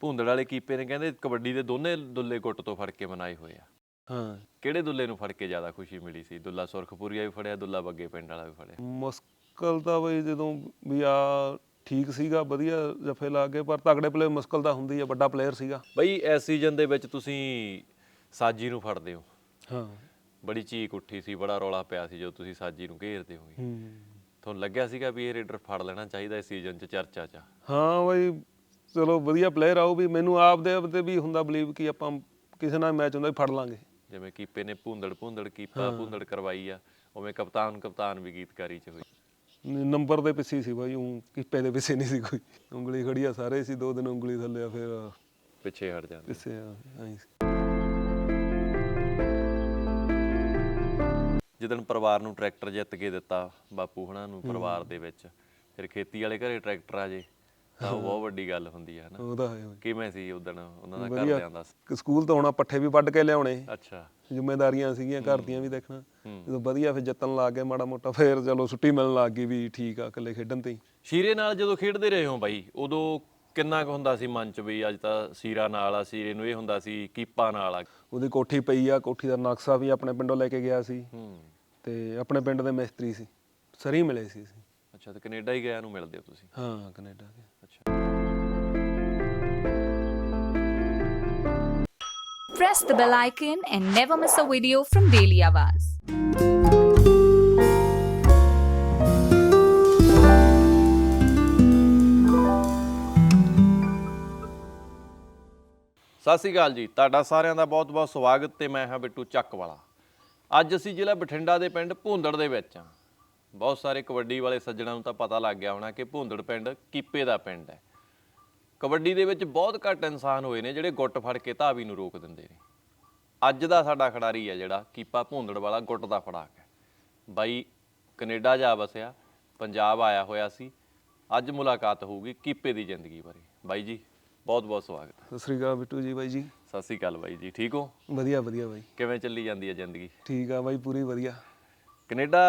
ਭੁੰਦੜ ਵਾਲੇ ਕੀਪੇ ਨੇ ਕਹਿੰਦੇ ਕਬੱਡੀ ਦੇ ਦੋਨੇ ਦੁੱਲੇ ਗੁੱਟ ਤੋਂ ਫੜ ਕੇ ਮਨਾਏ ਹੋਏ ਆ। ਹਾਂ। ਕਿਹੜੇ ਦੁੱਲੇ ਨੂੰ ਫੜ ਕੇ ਜ਼ਿਆਦਾ ਖੁਸ਼ੀ ਮਿਲੀ ਸੀ? ਦੁੱਲਾ ਸੁਰਖਪੁਰੀਆ ਵੀ ਫੜਿਆ ਦੁੱਲਾ ਬੱਗੇ ਪਿੰਡ ਵਾਲਾ ਵੀ ਫੜਿਆ। ਮੁਸ਼ਕਲ ਤਾਂ ਬਈ ਜਦੋਂ ਵੀ ਆ ਠੀਕ ਸੀਗਾ ਵਧੀਆ ਜਫੇ ਲਾ ਕੇ ਪਰ ਤਗੜੇ ਪਲੇ ਮੁਸ਼ਕਲ ਤਾਂ ਹੁੰਦੀ ਆ ਵੱਡਾ ਪਲੇਅਰ ਸੀਗਾ। ਬਈ ਇਸ ਸੀਜ਼ਨ ਦੇ ਵਿੱਚ ਤੁਸੀਂ ਸਾਜੀ ਨੂੰ ਫੜਦੇ ਹੋ। ਹਾਂ। ਬੜੀ ਚੀਕ ਉੱਠੀ ਸੀ ਬੜਾ ਰੌਲਾ ਪਿਆ ਸੀ ਜਦੋਂ ਤੁਸੀਂ ਸਾਜੀ ਨੂੰ ਘੇਰਦੇ ਹੋਗੇ। ਹੂੰ। ਤੁਹਾਨੂੰ ਲੱਗਿਆ ਸੀਗਾ ਵੀ ਇਹ ਰੇਡਰ ਫੜ ਲੈਣਾ ਚਾਹੀਦਾ ਇਸ ਸੀਜ਼ਨ 'ਚ ਚਰਚਾ 'ਚ? ਹਾਂ ਬਈ ਚਲੋ ਵਧੀਆ ਪਲੇਅਰ ਆਉ ਵੀ ਮੈਨੂੰ ਆਪ ਦੇ ਤੇ ਵੀ ਹੁੰਦਾ ਬਲੀਵ ਕਿ ਆਪਾਂ ਕਿਸੇ ਨਾਲ ਮੈਚ ਹੁੰਦਾ ਵੀ ਫੜ ਲਾਂਗੇ। ਜਿਵੇਂ ਕੀਪੇ ਨੇ ਭੁੰਦੜ ਭੁੰਦੜ ਕੀਪਾ ਭੁੰਦੜ ਕਰਵਾਈ ਆ ਉਵੇਂ ਕਪਤਾਨ ਕਪਤਾਨ ਵੀ ਗੀਤਕਾਰੀ 'ਚ ਹੋਈ। ਨੰਬਰ ਦੇ ਪਿੱਛੇ ਸੀ ਬਾਈ ਉਹ ਕਿੱਪੇ ਦੇ ਪਿੱਛੇ ਨਹੀਂ ਸੀ ਕੋਈ। ਉਂਗਲੀ ਖੜੀ ਆ ਸਾਰੇ ਸੀ ਦੋ ਦਿਨ ਉਂਗਲੀ ਥੱਲੇ ਆ ਫਿਰ ਪਿੱਛੇ ਹਟ ਜਾਂਦੇ। ਪਿੱਛੇ ਆ ਐਂ ਜਦੋਂ ਪਰਿਵਾਰ ਨੂੰ ਟਰੈਕਟਰ ਜਿੱਤ ਕੇ ਦਿੱਤਾ ਬਾਪੂ ਹੁਣਾਂ ਨੂੰ ਪਰਿਵਾਰ ਦੇ ਵਿੱਚ ਫਿਰ ਖੇਤੀ ਵਾਲੇ ਘਰੇ ਟਰੈਕਟਰ ਆ ਜੇ। ਤਾਂ ਉਹ ਬਹੁਤ ਵੱਡੀ ਗੱਲ ਹੁੰਦੀ ਹੈ ਨਾ ਉਹਦਾ ਹੈ। ਕਿਵੇਂ ਸੀ ਉਦੋਂ ਉਹਨਾਂ ਦਾ ਘਰ ਵਧੀਆ। ਲਿਆਂਦਾ ਸੀ? ਕਿ ਸਕੂਲ ਤੋਂ ਆਉਣਾ ਪੱਠੇ ਵੀ ਵੱਢ ਕੇ ਲਿਆਉਣੇ ਅੱਛਾ। ਜ਼ਿੰਮੇਵਾਰੀਆਂ ਸੀਗੀਆਂ ਘਰ ਦੀਆਂ ਵੀ ਦੇਖਣਾ। ਹੂੰ। ਜਦੋਂ ਵਧੀਆ ਫਿਰ ਜਿੱਤਣ ਲੱਗ ਗਏ ਮਾੜਾ ਮੋਟਾ ਫਿਰ ਚਲੋ ਛੁੱਟੀ ਮਿਲਣ ਲੱਗ ਗਈ ਵੀ ਠੀਕ ਆ ਇਕੱਲੇ ਖੇਡਣ ਤੇ ਹੀ। ਸ਼ੀਰੇ ਨਾਲ ਜਦੋਂ ਖੇਡਦੇ ਰਹੇ ਹੋ ਬਾਈ ਉਦੋਂ ਕਿੰਨਾ ਕੁ ਹੁੰਦਾ ਸੀ ਮਨ ਚ ਵੀ ਅੱਜ ਤਾਂ ਸੀਰਾ ਨਾਲ ਆ ਸੀਰੇ ਨੂੰ ਇਹ ਹੁੰਦਾ ਸੀ ਕੀਪਾ ਨਾਲ ਆ? ਉਹਦੀ ਕੋਠੀ ਪਈ ਆ ਕੋਠੀ ਦਾ ਨਕਸ਼ਾ ਵੀ ਆਪਣੇ ਪਿੰਡੋਂ ਲੈ ਕੇ ਗਿਆ ਸੀ। ਹੂੰ। ਤੇ ਆਪਣੇ ਪਿੰਡ ਦੇ ਮਿਸਤਰੀ ਸੀ। ਸਰੀ ਮਿਲੇ ਸੀ ਅਸੀਂ। ਅੱਛਾ ਤੇ ਕੈਨੇਡਾ ਹੀ ਗਿਆ ਨੂੰ ਮਿਲਦੇ ਹੋ ਤੁਸੀਂ? ਹਾਂ ਕੈਨੇਡਾ ਦੇ Press the bell icon and never miss a video from Daily Awaz. ਸਤਿ ਸ਼੍ਰੀ ਅਕਾਲ ਜੀ। ਤੁਹਾਡਾ ਸਾਰਿਆਂ ਦਾ ਬਹੁਤ-ਬਹੁਤ ਸਵਾਗਤ ਤੇ ਮੈਂ ਹਾਂ ਬਿੱਟੂ ਚੱਕ ਵਾਲਾ ਅੱਜ ਅਸੀਂ ਜ਼ਿਲ੍ਹਾ ਬਠਿੰਡਾ ਦੇ ਪਿੰਡ ਭੁੰਦੜ ਦੇ ਵਿੱਚ ਹਾਂ। ਬਹੁਤ ਸਾਰੇ ਕਬੱਡੀ ਵਾਲੇ ਸੱਜਣਾਂ ਨੂੰ ਤਾਂ ਪਤਾ ਲੱਗ ਗਿਆ ਹੋਣਾ ਕਿ ਭੁੰਦੜ ਪਿੰਡ ਕੀਪੇ ਦਾ ਪਿੰਡ ਹੈ। ਕਬੱਡੀ ਦੇ ਵਿੱਚ ਬਹੁਤ ਘੱਟ ਇਨਸਾਨ ਹੋਏ ਨੇ ਜਿਹੜੇ ਗੁੱਟ ਫੜ ਕੇ ਧਾਵੀ ਨੂੰ ਰੋਕ ਦਿੰਦੇ ਨੇ। ਅੱਜ ਦਾ ਸਾਡਾ ਖਿਡਾਰੀ ਹੈ ਜਿਹੜਾ ਕੀਪਾ ਭੁੰਦੜ ਵਾਲਾ ਗੁੱਟ ਦਾ ਫੜਾਕ ਹੈ। ਬਾਈ ਕੈਨੇਡਾ ਜਾ ਵਸਿਆ ਪੰਜਾਬ ਆਇਆ ਹੋਇਆ ਸੀ। ਅੱਜ ਮੁਲਾਕਾਤ ਹੋਊਗੀ ਕੀਪੇ ਦੀ ਜ਼ਿੰਦਗੀ ਬਾਰੇ। ਬਾਈ ਜੀ ਬਹੁਤ ਬਹੁਤ ਸਵਾਗਤ ਸਤਿ ਸ੍ਰੀ ਅਕਾਲ ਬਿੱਟੂ ਜੀ ਬਾਈ ਜੀ। ਸਤਿ ਸ਼੍ਰੀ ਅਕਾਲ ਬਾਈ ਜੀ ਠੀਕ ਹੋ? ਵਧੀਆ ਵਧੀਆ ਬਾਈ। ਕਿਵੇਂ ਚੱਲੀ ਜਾਂਦੀ ਹੈ ਜ਼ਿੰਦਗੀ? ਠੀਕ ਆ ਬਾਈ ਪੂਰੀ ਵਧੀਆ। ਕੈਨੇਡਾ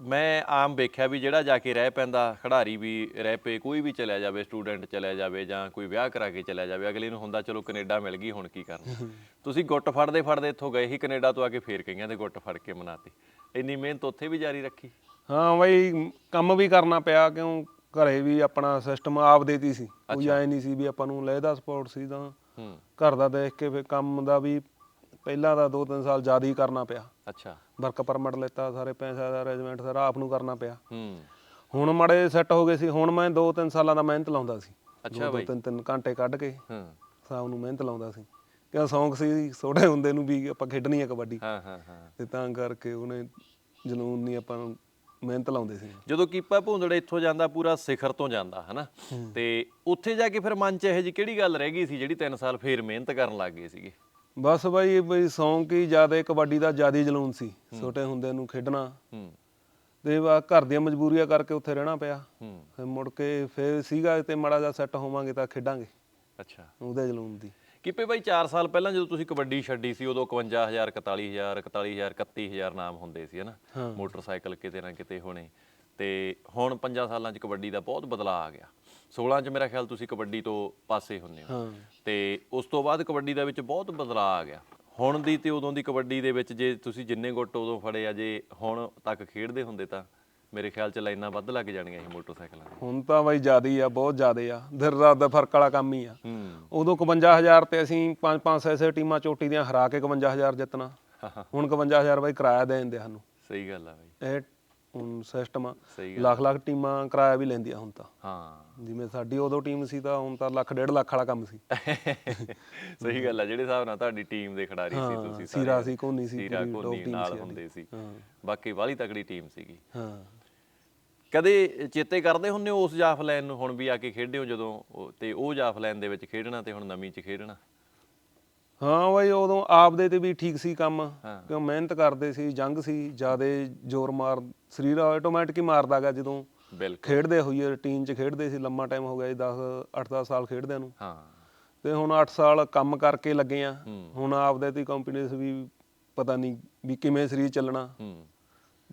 ਮੈਂ ਆਮ ਵੇਖਿਆ ਵੀ ਜਿਹੜਾ ਜਾ ਕੇ ਰਹਿ ਪੈਂਦਾ ਖਿਡਾਰੀ ਵੀ ਰਹਿ ਪਏ ਕੋਈ ਵੀ ਚਲਿਆ ਜਾਵੇ ਸਟੂਡੈਂਟ ਚਲਿਆ ਜਾਵੇ ਜਾਂ ਕੋਈ ਵਿਆਹ ਕਰਾ ਕੇ ਚਲਿਆ ਜਾਵੇ ਅਗਲੇ ਨੂੰ ਹੁੰਦਾ ਚਲੋ ਕੈਨੇਡਾ ਮਿਲ ਗਈ ਹੁਣ ਕੀ ਕਰਨਾ? ਤੁਸੀਂ ਗੁੱਟ ਫੜਦੇ ਫੜਦੇ ਇੱਥੋਂ ਗਏ ਹੀ ਕੈਨੇਡਾ ਤੋਂ ਆ ਕੇ ਫੇਰ ਕਈਆਂ ਦੇ ਗੁੱਟ ਫੜ ਕੇ ਮਨਾਤੇ। ਇੰਨੀ ਮਿਹਨਤ ਉੱਥੇ ਵੀ ਜਾਰੀ ਰੱਖੀ? ਹਾਂ ਬਾਈ ਕੰਮ ਵੀ ਕਰਨਾ ਪਿਆ ਕਿਉਂ ਘਰੇ ਵੀ ਆਪਣਾ ਸਿਸਟਮ ਆਪ ਦੇਤੀ ਸੀ। ਕੋਈ ਐ ਨਹੀਂ ਸੀ ਵੀ ਆਪਾਂ ਨੂੰ ਲੈਦਾ ਸਪੋਰਟ ਸੀ ਤਾਂ ਘਰ ਦਾ ਦੇਖ ਕੇ ਫਿਰ ਕੰਮ ਦਾ ਵੀ ਪਹਿਲਾਂ ਦਾ 2-3 ਸਾਲ ਜ਼ਿਆਦਾ ਹੀ ਕਰਨਾ ਪਿਆ। ਅੱਛਾ। ਵਰਕ ਪਰਮਿਟ ਲੈਤਾ ਸਾਰੇ ਪੈਸਾ ਦਾ ਅਰੇਂਜਮੈਂਟ ਸਾਰਾ ਆਪ ਨੂੰ ਕਰਨਾ ਪਿਆ। ਹੂੰ। ਹੁਣ ਮਾੜੇ ਸੈੱਟ ਹੋ ਗਏ ਸੀ ਹੁਣ ਮੈਂ 2-3 ਸਾਲਾਂ ਦਾ ਮਿਹਨਤ ਲਾਉਂਦਾ ਸੀ। ਅੱਛਾ ਬਾਈ। 2-3 ਘੰਟੇ ਕੱਢ ਕੇ ਹੂੰ। ਸ਼ਾਮ ਨੂੰ ਮਿਹਨਤ ਲਾਉਂਦਾ ਸੀ। ਕਿਉਂ ਸ਼ੌਂਕ ਸੀ ਛੋਟੇ ਹੁੰਦੇ ਨੂੰ ਵੀ ਆਪਾਂ ਖੇਡਣੀ ਹੈ ਕਬੱਡੀ। ਹਾਂ ਹਾਂ ਹਾਂ। ਤੇ ਤਾਂ ਕਰਕੇ ਉਹਨੇ ਜਨੂਨ ਨਹੀਂ ਆਪਾਂ ਨੂੰ ਮਿਹਨਤ ਲਾਉਂਦੇ ਸੀ। ਜਦੋਂ ਕੀਪਾ ਭੁੰਦੜ ਇੱਥੋਂ ਜਾਂਦਾ ਪੂਰਾ ਸਿਖਰ ਤੋਂ ਜਾਂਦਾ ਹਨਾ? ਤੇ ਉੱਥੇ ਜਾ ਕੇ ਫਿਰ ਮਨ 'ਚ ਇਹੋ ਜਿਹੀ ਕਿਹੜੀ ਗੱਲ ਰਹਿ ਗਈ ਸੀ ਜਿਹੜੀ 3 ਸਾਲ ਫੇਰ ਮਿਹਨਤ ਕਰਨ ਲੱਗ ਗਏ ਸੀਗੇ? ਬਸ ਬਾਈ ਬਈ ਸ਼ੌਂਕ ਹੀ ਜ਼ਿਆਦਾ ਕਬੱਡੀ ਦਾ ਜ਼ਿਆਦਾ ਜਨੂਨ ਸੀ। ਛੋਟੇ ਹੁੰਦੇ ਨੂੰ ਖੇਡਣਾ। ਹੂੰ। ਤੇ ਵਾ ਘਰ ਦੀਆਂ ਮਜਬੂਰੀਆਂ ਕਰਕੇ ਉੱਥੇ ਰਹਿਣਾ ਪਿਆ। ਹੂੰ। ਫਿਰ ਮੁੜ ਕੇ ਫਿਰ ਸੀਗਾ ਤੇ ਮਾੜਾ ਜਿਹਾ ਸੈੱਟ ਹੋਵਾਂਗੇ ਤਾਂ ਖੇਡਾਂਗੇ। ਅੱਛਾ। ਉਹਦੇ ਜਨੂਨ ਦੀ। ਕੀਪੇ ਬਾਈ 4 ਸਾਲ ਪਹਿਲਾਂ ਜਦੋਂ ਤੁਸੀਂ ਕਬੱਡੀ ਛੱਡੀ ਸੀ ਉਦੋਂ 51000 41000 41000 31000 ਨਾਮ ਹੁੰਦੇ ਸੀ ਹਨਾ। ਮੋਟਰਸਾਈਕਲ ਕਿਤੇ ਨਾ ਕਿਤੇ ਹੋਣੇ। ਤੇ ਹੁਣ 5 ਸਾਲਾਂ 'ਚ ਕਬੱਡੀ ਦਾ ਬਹੁਤ ਬਦਲਾਅ ਆ ਗਿਆ। 16 'ਚ ਮੇਰਾ ਖਿਆਲ ਤੁਸੀਂ ਕਬੱਡੀ ਤੋਂ ਪਾਸੇ ਹੁੰਨੇ ਹੋ। ਤੇ ਉਸ ਤੋਂ ਬਾਅਦ ਕਬੱਡੀ ਦਾ ਵਿੱਚ ਬਹੁਤ ਬਦਲਾਅ ਆ ਗਿਆ। ਹੁਣ ਦੀ ਤੇ ਉਦੋਂ ਦੀ ਕਬੱਡੀ ਦੇ ਵਿੱਚ ਜੇ ਤੁਸੀਂ ਜਿੰਨੇ ਗੁੱਟ ਉਦੋਂ ਫੜੇ ਆ ਜੇ ਹੁਣ ਤੱਕ ਖੇਡਦੇ ਹੁੰਦੇ ਤਾਂ ਮੇਰੇ ਖਿਆਲ 'ਚ ਲਾਈਨਾਂ ਵੱਧ ਲੱਗ ਜਾਣੀਆਂ ਸੀ ਮੋਟਰਸਾਈਕਲਾਂ ਦੀਆਂ ਹੁਣ ਤਾਂ ਬਾਈ ਜ਼ਿਆਦਾ ਹੀ ਆ ਬਹੁਤ ਜ਼ਿਆਦਾ ਆ। ਦਿਨ ਰਾਤ ਦਾ ਫ਼ਰਕ ਵਾਲਾ ਕੰਮ ਹੀ ਆ। ਉਦੋਂ 51000 ਤੇ ਅਸੀਂ 5-5 6 ਟੀਮਾਂ ਚੋਟੀ ਦੀਆਂ ਹਰਾ ਕੇ 51000 ਜਿੱਤਣਾ। ਹੁਣ 51000 ਬਾਈ ਕਿਰਾਇਆ ਦੇ ਦਿੰਦੇ ਸਾਨੂੰ। ਸਹੀ ਗੱਲ ਆ ਬਾਈ। ਇਹ ਸਿਸਟਮ ਆ ਸਹੀ ਲੱਖ ਲੱਖ ਟੀਮਾਂ ਕਿਰਾਇਆ ਵੀ ਲੈਂਦੀਆਂ ਹੁਣ ਤਾਂ। ਹਾਂ। ਜਿਵੇਂ ਸਾਡੀ ਉਦੋਂ ਟੀਮ ਸੀ ਤਾਂ ਹੁਣ ਤਾਂ ਲੱਖ ਡੇਢ ਲੱਖ ਵਾਲਾ ਕੰਮ ਸੀ। ਸਹੀ ਗੱਲ ਆ ਜਿਹੜੇ ਹਿਸਾਬ ਨਾਲ ਤੁਹਾਡੀ ਟੀਮ ਦੇ ਖਿਡਾਰੀ ਸੀ ਹਾਂ, ਤੁਸੀਂ ਸੀਰਾ ਸਾਰੇ। ਸੀ, ਕੋਹਨੀ ਸੀ, ਸੀਰਾ ਪੂਰੀ top ਕੋਹਨੀ team ਨਾਲ ਸਾਡੀ। ਹੁੰਦੇ ਸੀ। ਹਾਂ। ਬਾਕੀ ਵਾਲੀ ਤਕੜੀ ਟੀਮ ਸੀਗੀ। ਹਾਂ। ਕਦੇ ਚੇਤੇ ਕਰਦੇ ਹੁੰਨੇ ਹੋ ਉਸ ਜਾਫਲੈਨ ਨੂੰ ਹੁਣ ਵੀ ਆ ਕੇ ਖੇਡਿਓ ਜਦੋਂ ਉਹ- ਤੇ ਉਹ ਜਾਫਲੈਨ ਦੇ ਵਿੱਚ ਖੇਡਣਾ ਤੇ ਹੁਣ ਨਵੀਂ ਚ ਖੇਡਣਾ? ਹਾਂ ਬਾਈ ਉਦੋਂ ਆਪਦੇ ਤੇ ਵੀ ਠੀਕ ਸੀ ਕੰਮ। ਹਾਂ। ਕਿਉਂ ਮਿਹਨਤ ਕਰਦੇ ਸੀ ਜੰਗ ਸੀ ਜਿਆਦੇ ਜ਼ੋਰ ਮਾਰ ਸਰੀਰ ਆਟੋਮੈਟਿਕ ਹੀ ਮਾਰਦਾ ਗਾ ਜਦੋਂ ਬਿਲਕੁਲ। ਖੇਡਦੇ ਹੋਈਏ ਰੂਟੀਨ 'ਚ ਖੇਡਦੇ ਸੀ ਲੰਮਾ ਟਾਈਮ ਹੋ ਗਿਆ ਜੀ 10 8-10 ਸਾਲ ਖੇਡਦਿਆਂ ਨੂੰ। ਹਾਂ। ਤੇ ਹੁਣ 8 ਸਾਲ ਕੰਮ ਕਰਕੇ ਲੱਗੇ ਆ। ਹੁਣ ਆਪਦੇ ਤੇ ਕੰਪਨੀਸ ਵੀ ਪਤਾ ਨਹੀਂ ਵੀ ਕਿਵੇਂ ਸਰੀਰ ਚੱਲਣਾ। ਹੂੰ।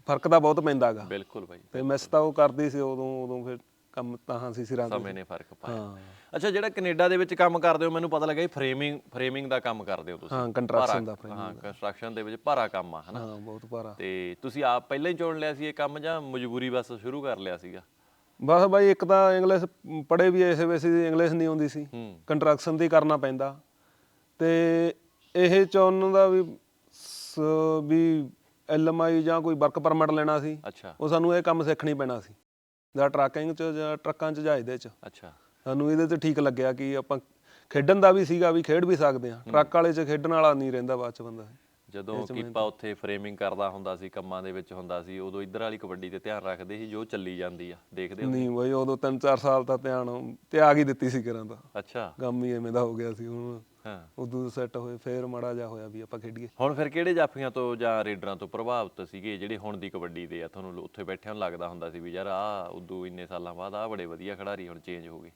ਫ਼ਰਕ ਤਾਂ ਬਹੁਤ ਪੈਂਦਾਗਾ ਬਿਲਕੁਲ ਬਾਈ। ਤੇ ਮਿਸ ਤਾਂ ਉਹ ਕਰਦੀ ਸੀ ਉਦੋਂ ਉਦੋਂ ਫਿਰ ਕੰਮ ਤਾਂ ਸੀ ਸਿਰਾਂ ਸਮੇਂ ਨੇ ਫ਼ਰਕ ਪਾਇਆ। ਅੱਛਾ ਜਿਹੜਾ ਕੈਨੇਡਾ ਦੇ ਵਿੱਚ ਕੰਮ ਕਰਦੇ ਹੋ ਮੈਨੂੰ ਪਤਾ ਲੱਗਾ ਫਰੇਮਿੰਗ ਫਰੇਮਿੰਗ ਦਾ ਕੰਮ ਕਰਦੇ ਹੋ ਤੁਸੀਂ। ਹਾਂ ਕੰਟਰੈਕਸ਼ਨ ਦਾ ਭਾਰਾ- ਹਾਂ ਕੰਸਟਰਕਸ਼ਨ ਦੇ ਵਿੱਚ ਭਾਰਾ ਕੰਮ ਆ ਹਨਾ? ਹਾਂ ਬਹੁਤ ਭਾਰਾ। ਤੇ ਤੁਸੀਂ ਆਪ ਪਹਿਲਾਂ ਹੀ ਚੁਣ ਲਿਆ ਸੀ ਇਹ ਕੰਮ ਜਾਂ ਮਜਬੂਰੀ ਬਸ ਸ਼ੁਰੂ ਕਰ ਲਿਆ ਸੀਗਾ? ਬਸ ਬਾਈ ਇੱਕ ਤਾਂ ਇੰਗਲਿਸ਼ ਪੜ੍ਹੇ ਵੀ ਐਸੇ ਵੈਸੇ ਦੀ ਇੰਗਲਿਸ਼ ਨਹੀਂ ਆਉਂਦੀ ਸੀ। ਹੂੰ। ਕੰਟਰੈਕਸ਼ਨ ਦੀ ਕਰਨਾ ਪੈਂਦਾ। ਤੇ ਇਹ ਚੁਣਨ ਦਾ ਵੀ ਵੀ ਐਲਐਮਆਈ ਜਾਂ ਕੋਈ ਵਰਕ ਪਰਮਿਟ ਲੈਣਾ ਸੀ ਉਹ ਸਾਨੂੰ ਇਹ ਕੰਮ ਸਿੱਖਣੀ ਪੈਣਾ ਸੀ। ਜਾਂ ਟਰੱਕਿੰਗ ਚ ਜਾਂ ਟਰੱਕਾਂ ਚ ਜਾਂ ਇਹਦੇ ਚ। ਅੱਛਾ। ਸਾਨੂੰ ਇਹਦੇ ਤੇ ਠੀਕ ਲੱਗਿਆ ਕਿ ਆਪਾਂ ਖੇਡਣ ਦਾ ਵੀ ਸੀਗਾ ਵੀ ਖੇਡ ਵੀ ਸਕਦੇ ਆ ਟਰੱਕ ਵਾਲੇ ਚ ਖੇਡਣ ਵਾਲਾ ਨਹੀਂ ਰਹਿੰਦਾ ਬਾਅਦ ਚ ਬੰਦਾ। ਜਦੋਂ ਕੀਪਾ ਉੱਥੇ ਫਰੇਮਿੰਗ ਕਰਦਾ ਹੁੰਦਾ ਸੀ ਕੰਮਾਂ ਦੇ ਵਿੱਚ ਹੁੰਦਾ ਸੀ ਉਦੋਂ ਇੱਧਰ ਵਾਲੀ ਕਬੱਡੀ ਤੇ ਧਿਆਨ ਰੱਖਦੇ ਸੀ ਜੋ ਚੱਲੀ ਜਾਂਦੀ ਆ। ਦੇਖਦੇ ਹੋ ਨਹੀਂ ਬਈ ਉਦੋਂ 3-4 ਸਾਲ ਤਾਂ ਧਿਆਨ ਤਿਆਗ ਹੀ ਦਿੱਤੀ ਸੀ ਕਰਾਂ ਦਾ। ਅੱਛਾ। ਕੰਮ ਹੀ ਐਵੇਂ ਦਾ ਹੋ ਗਿਆ ਸੀ ਹੁਣ ਹਾਂ ਉਦੋਂ ਸੈੱਟ ਹੋਏ ਫੇਰ ਮਾੜਾ ਜਾ ਹੋਇਆ ਵੀ ਆਪਾਂ ਖੇਡੀਏ। ਹੁਣ ਫਿਰ ਕਿਹੜੇ ਜਾਫੀਆਂ ਤੋਂ ਜਾਂ ਰੇਡਰਾਂ ਤੋਂ ਪ੍ਰਭਾਵਿਤ ਸੀਗੇ ਜਿਹੜੇ ਹੁਣ ਦੀ ਕਬੱਡੀ ਦੇ ਆ? ਤੁਹਾਨੂੰ ਉੱਥੇ ਬੈਠਿਆਂ ਨੂੰ ਲੱਗਦਾ ਹੁੰਦਾ ਸੀ ਵੀ ਯਾਰ ਆ ਉਦੋਂ ਇੰਨੇ ਸਾਲਾਂ ਬਾਅਦ ਆ ਬੜੇ ਵਧੀਆ ਖਿਡਾਰੀ ਹੁਣ ਚੇਂਜ ਹੋ ਗਏ।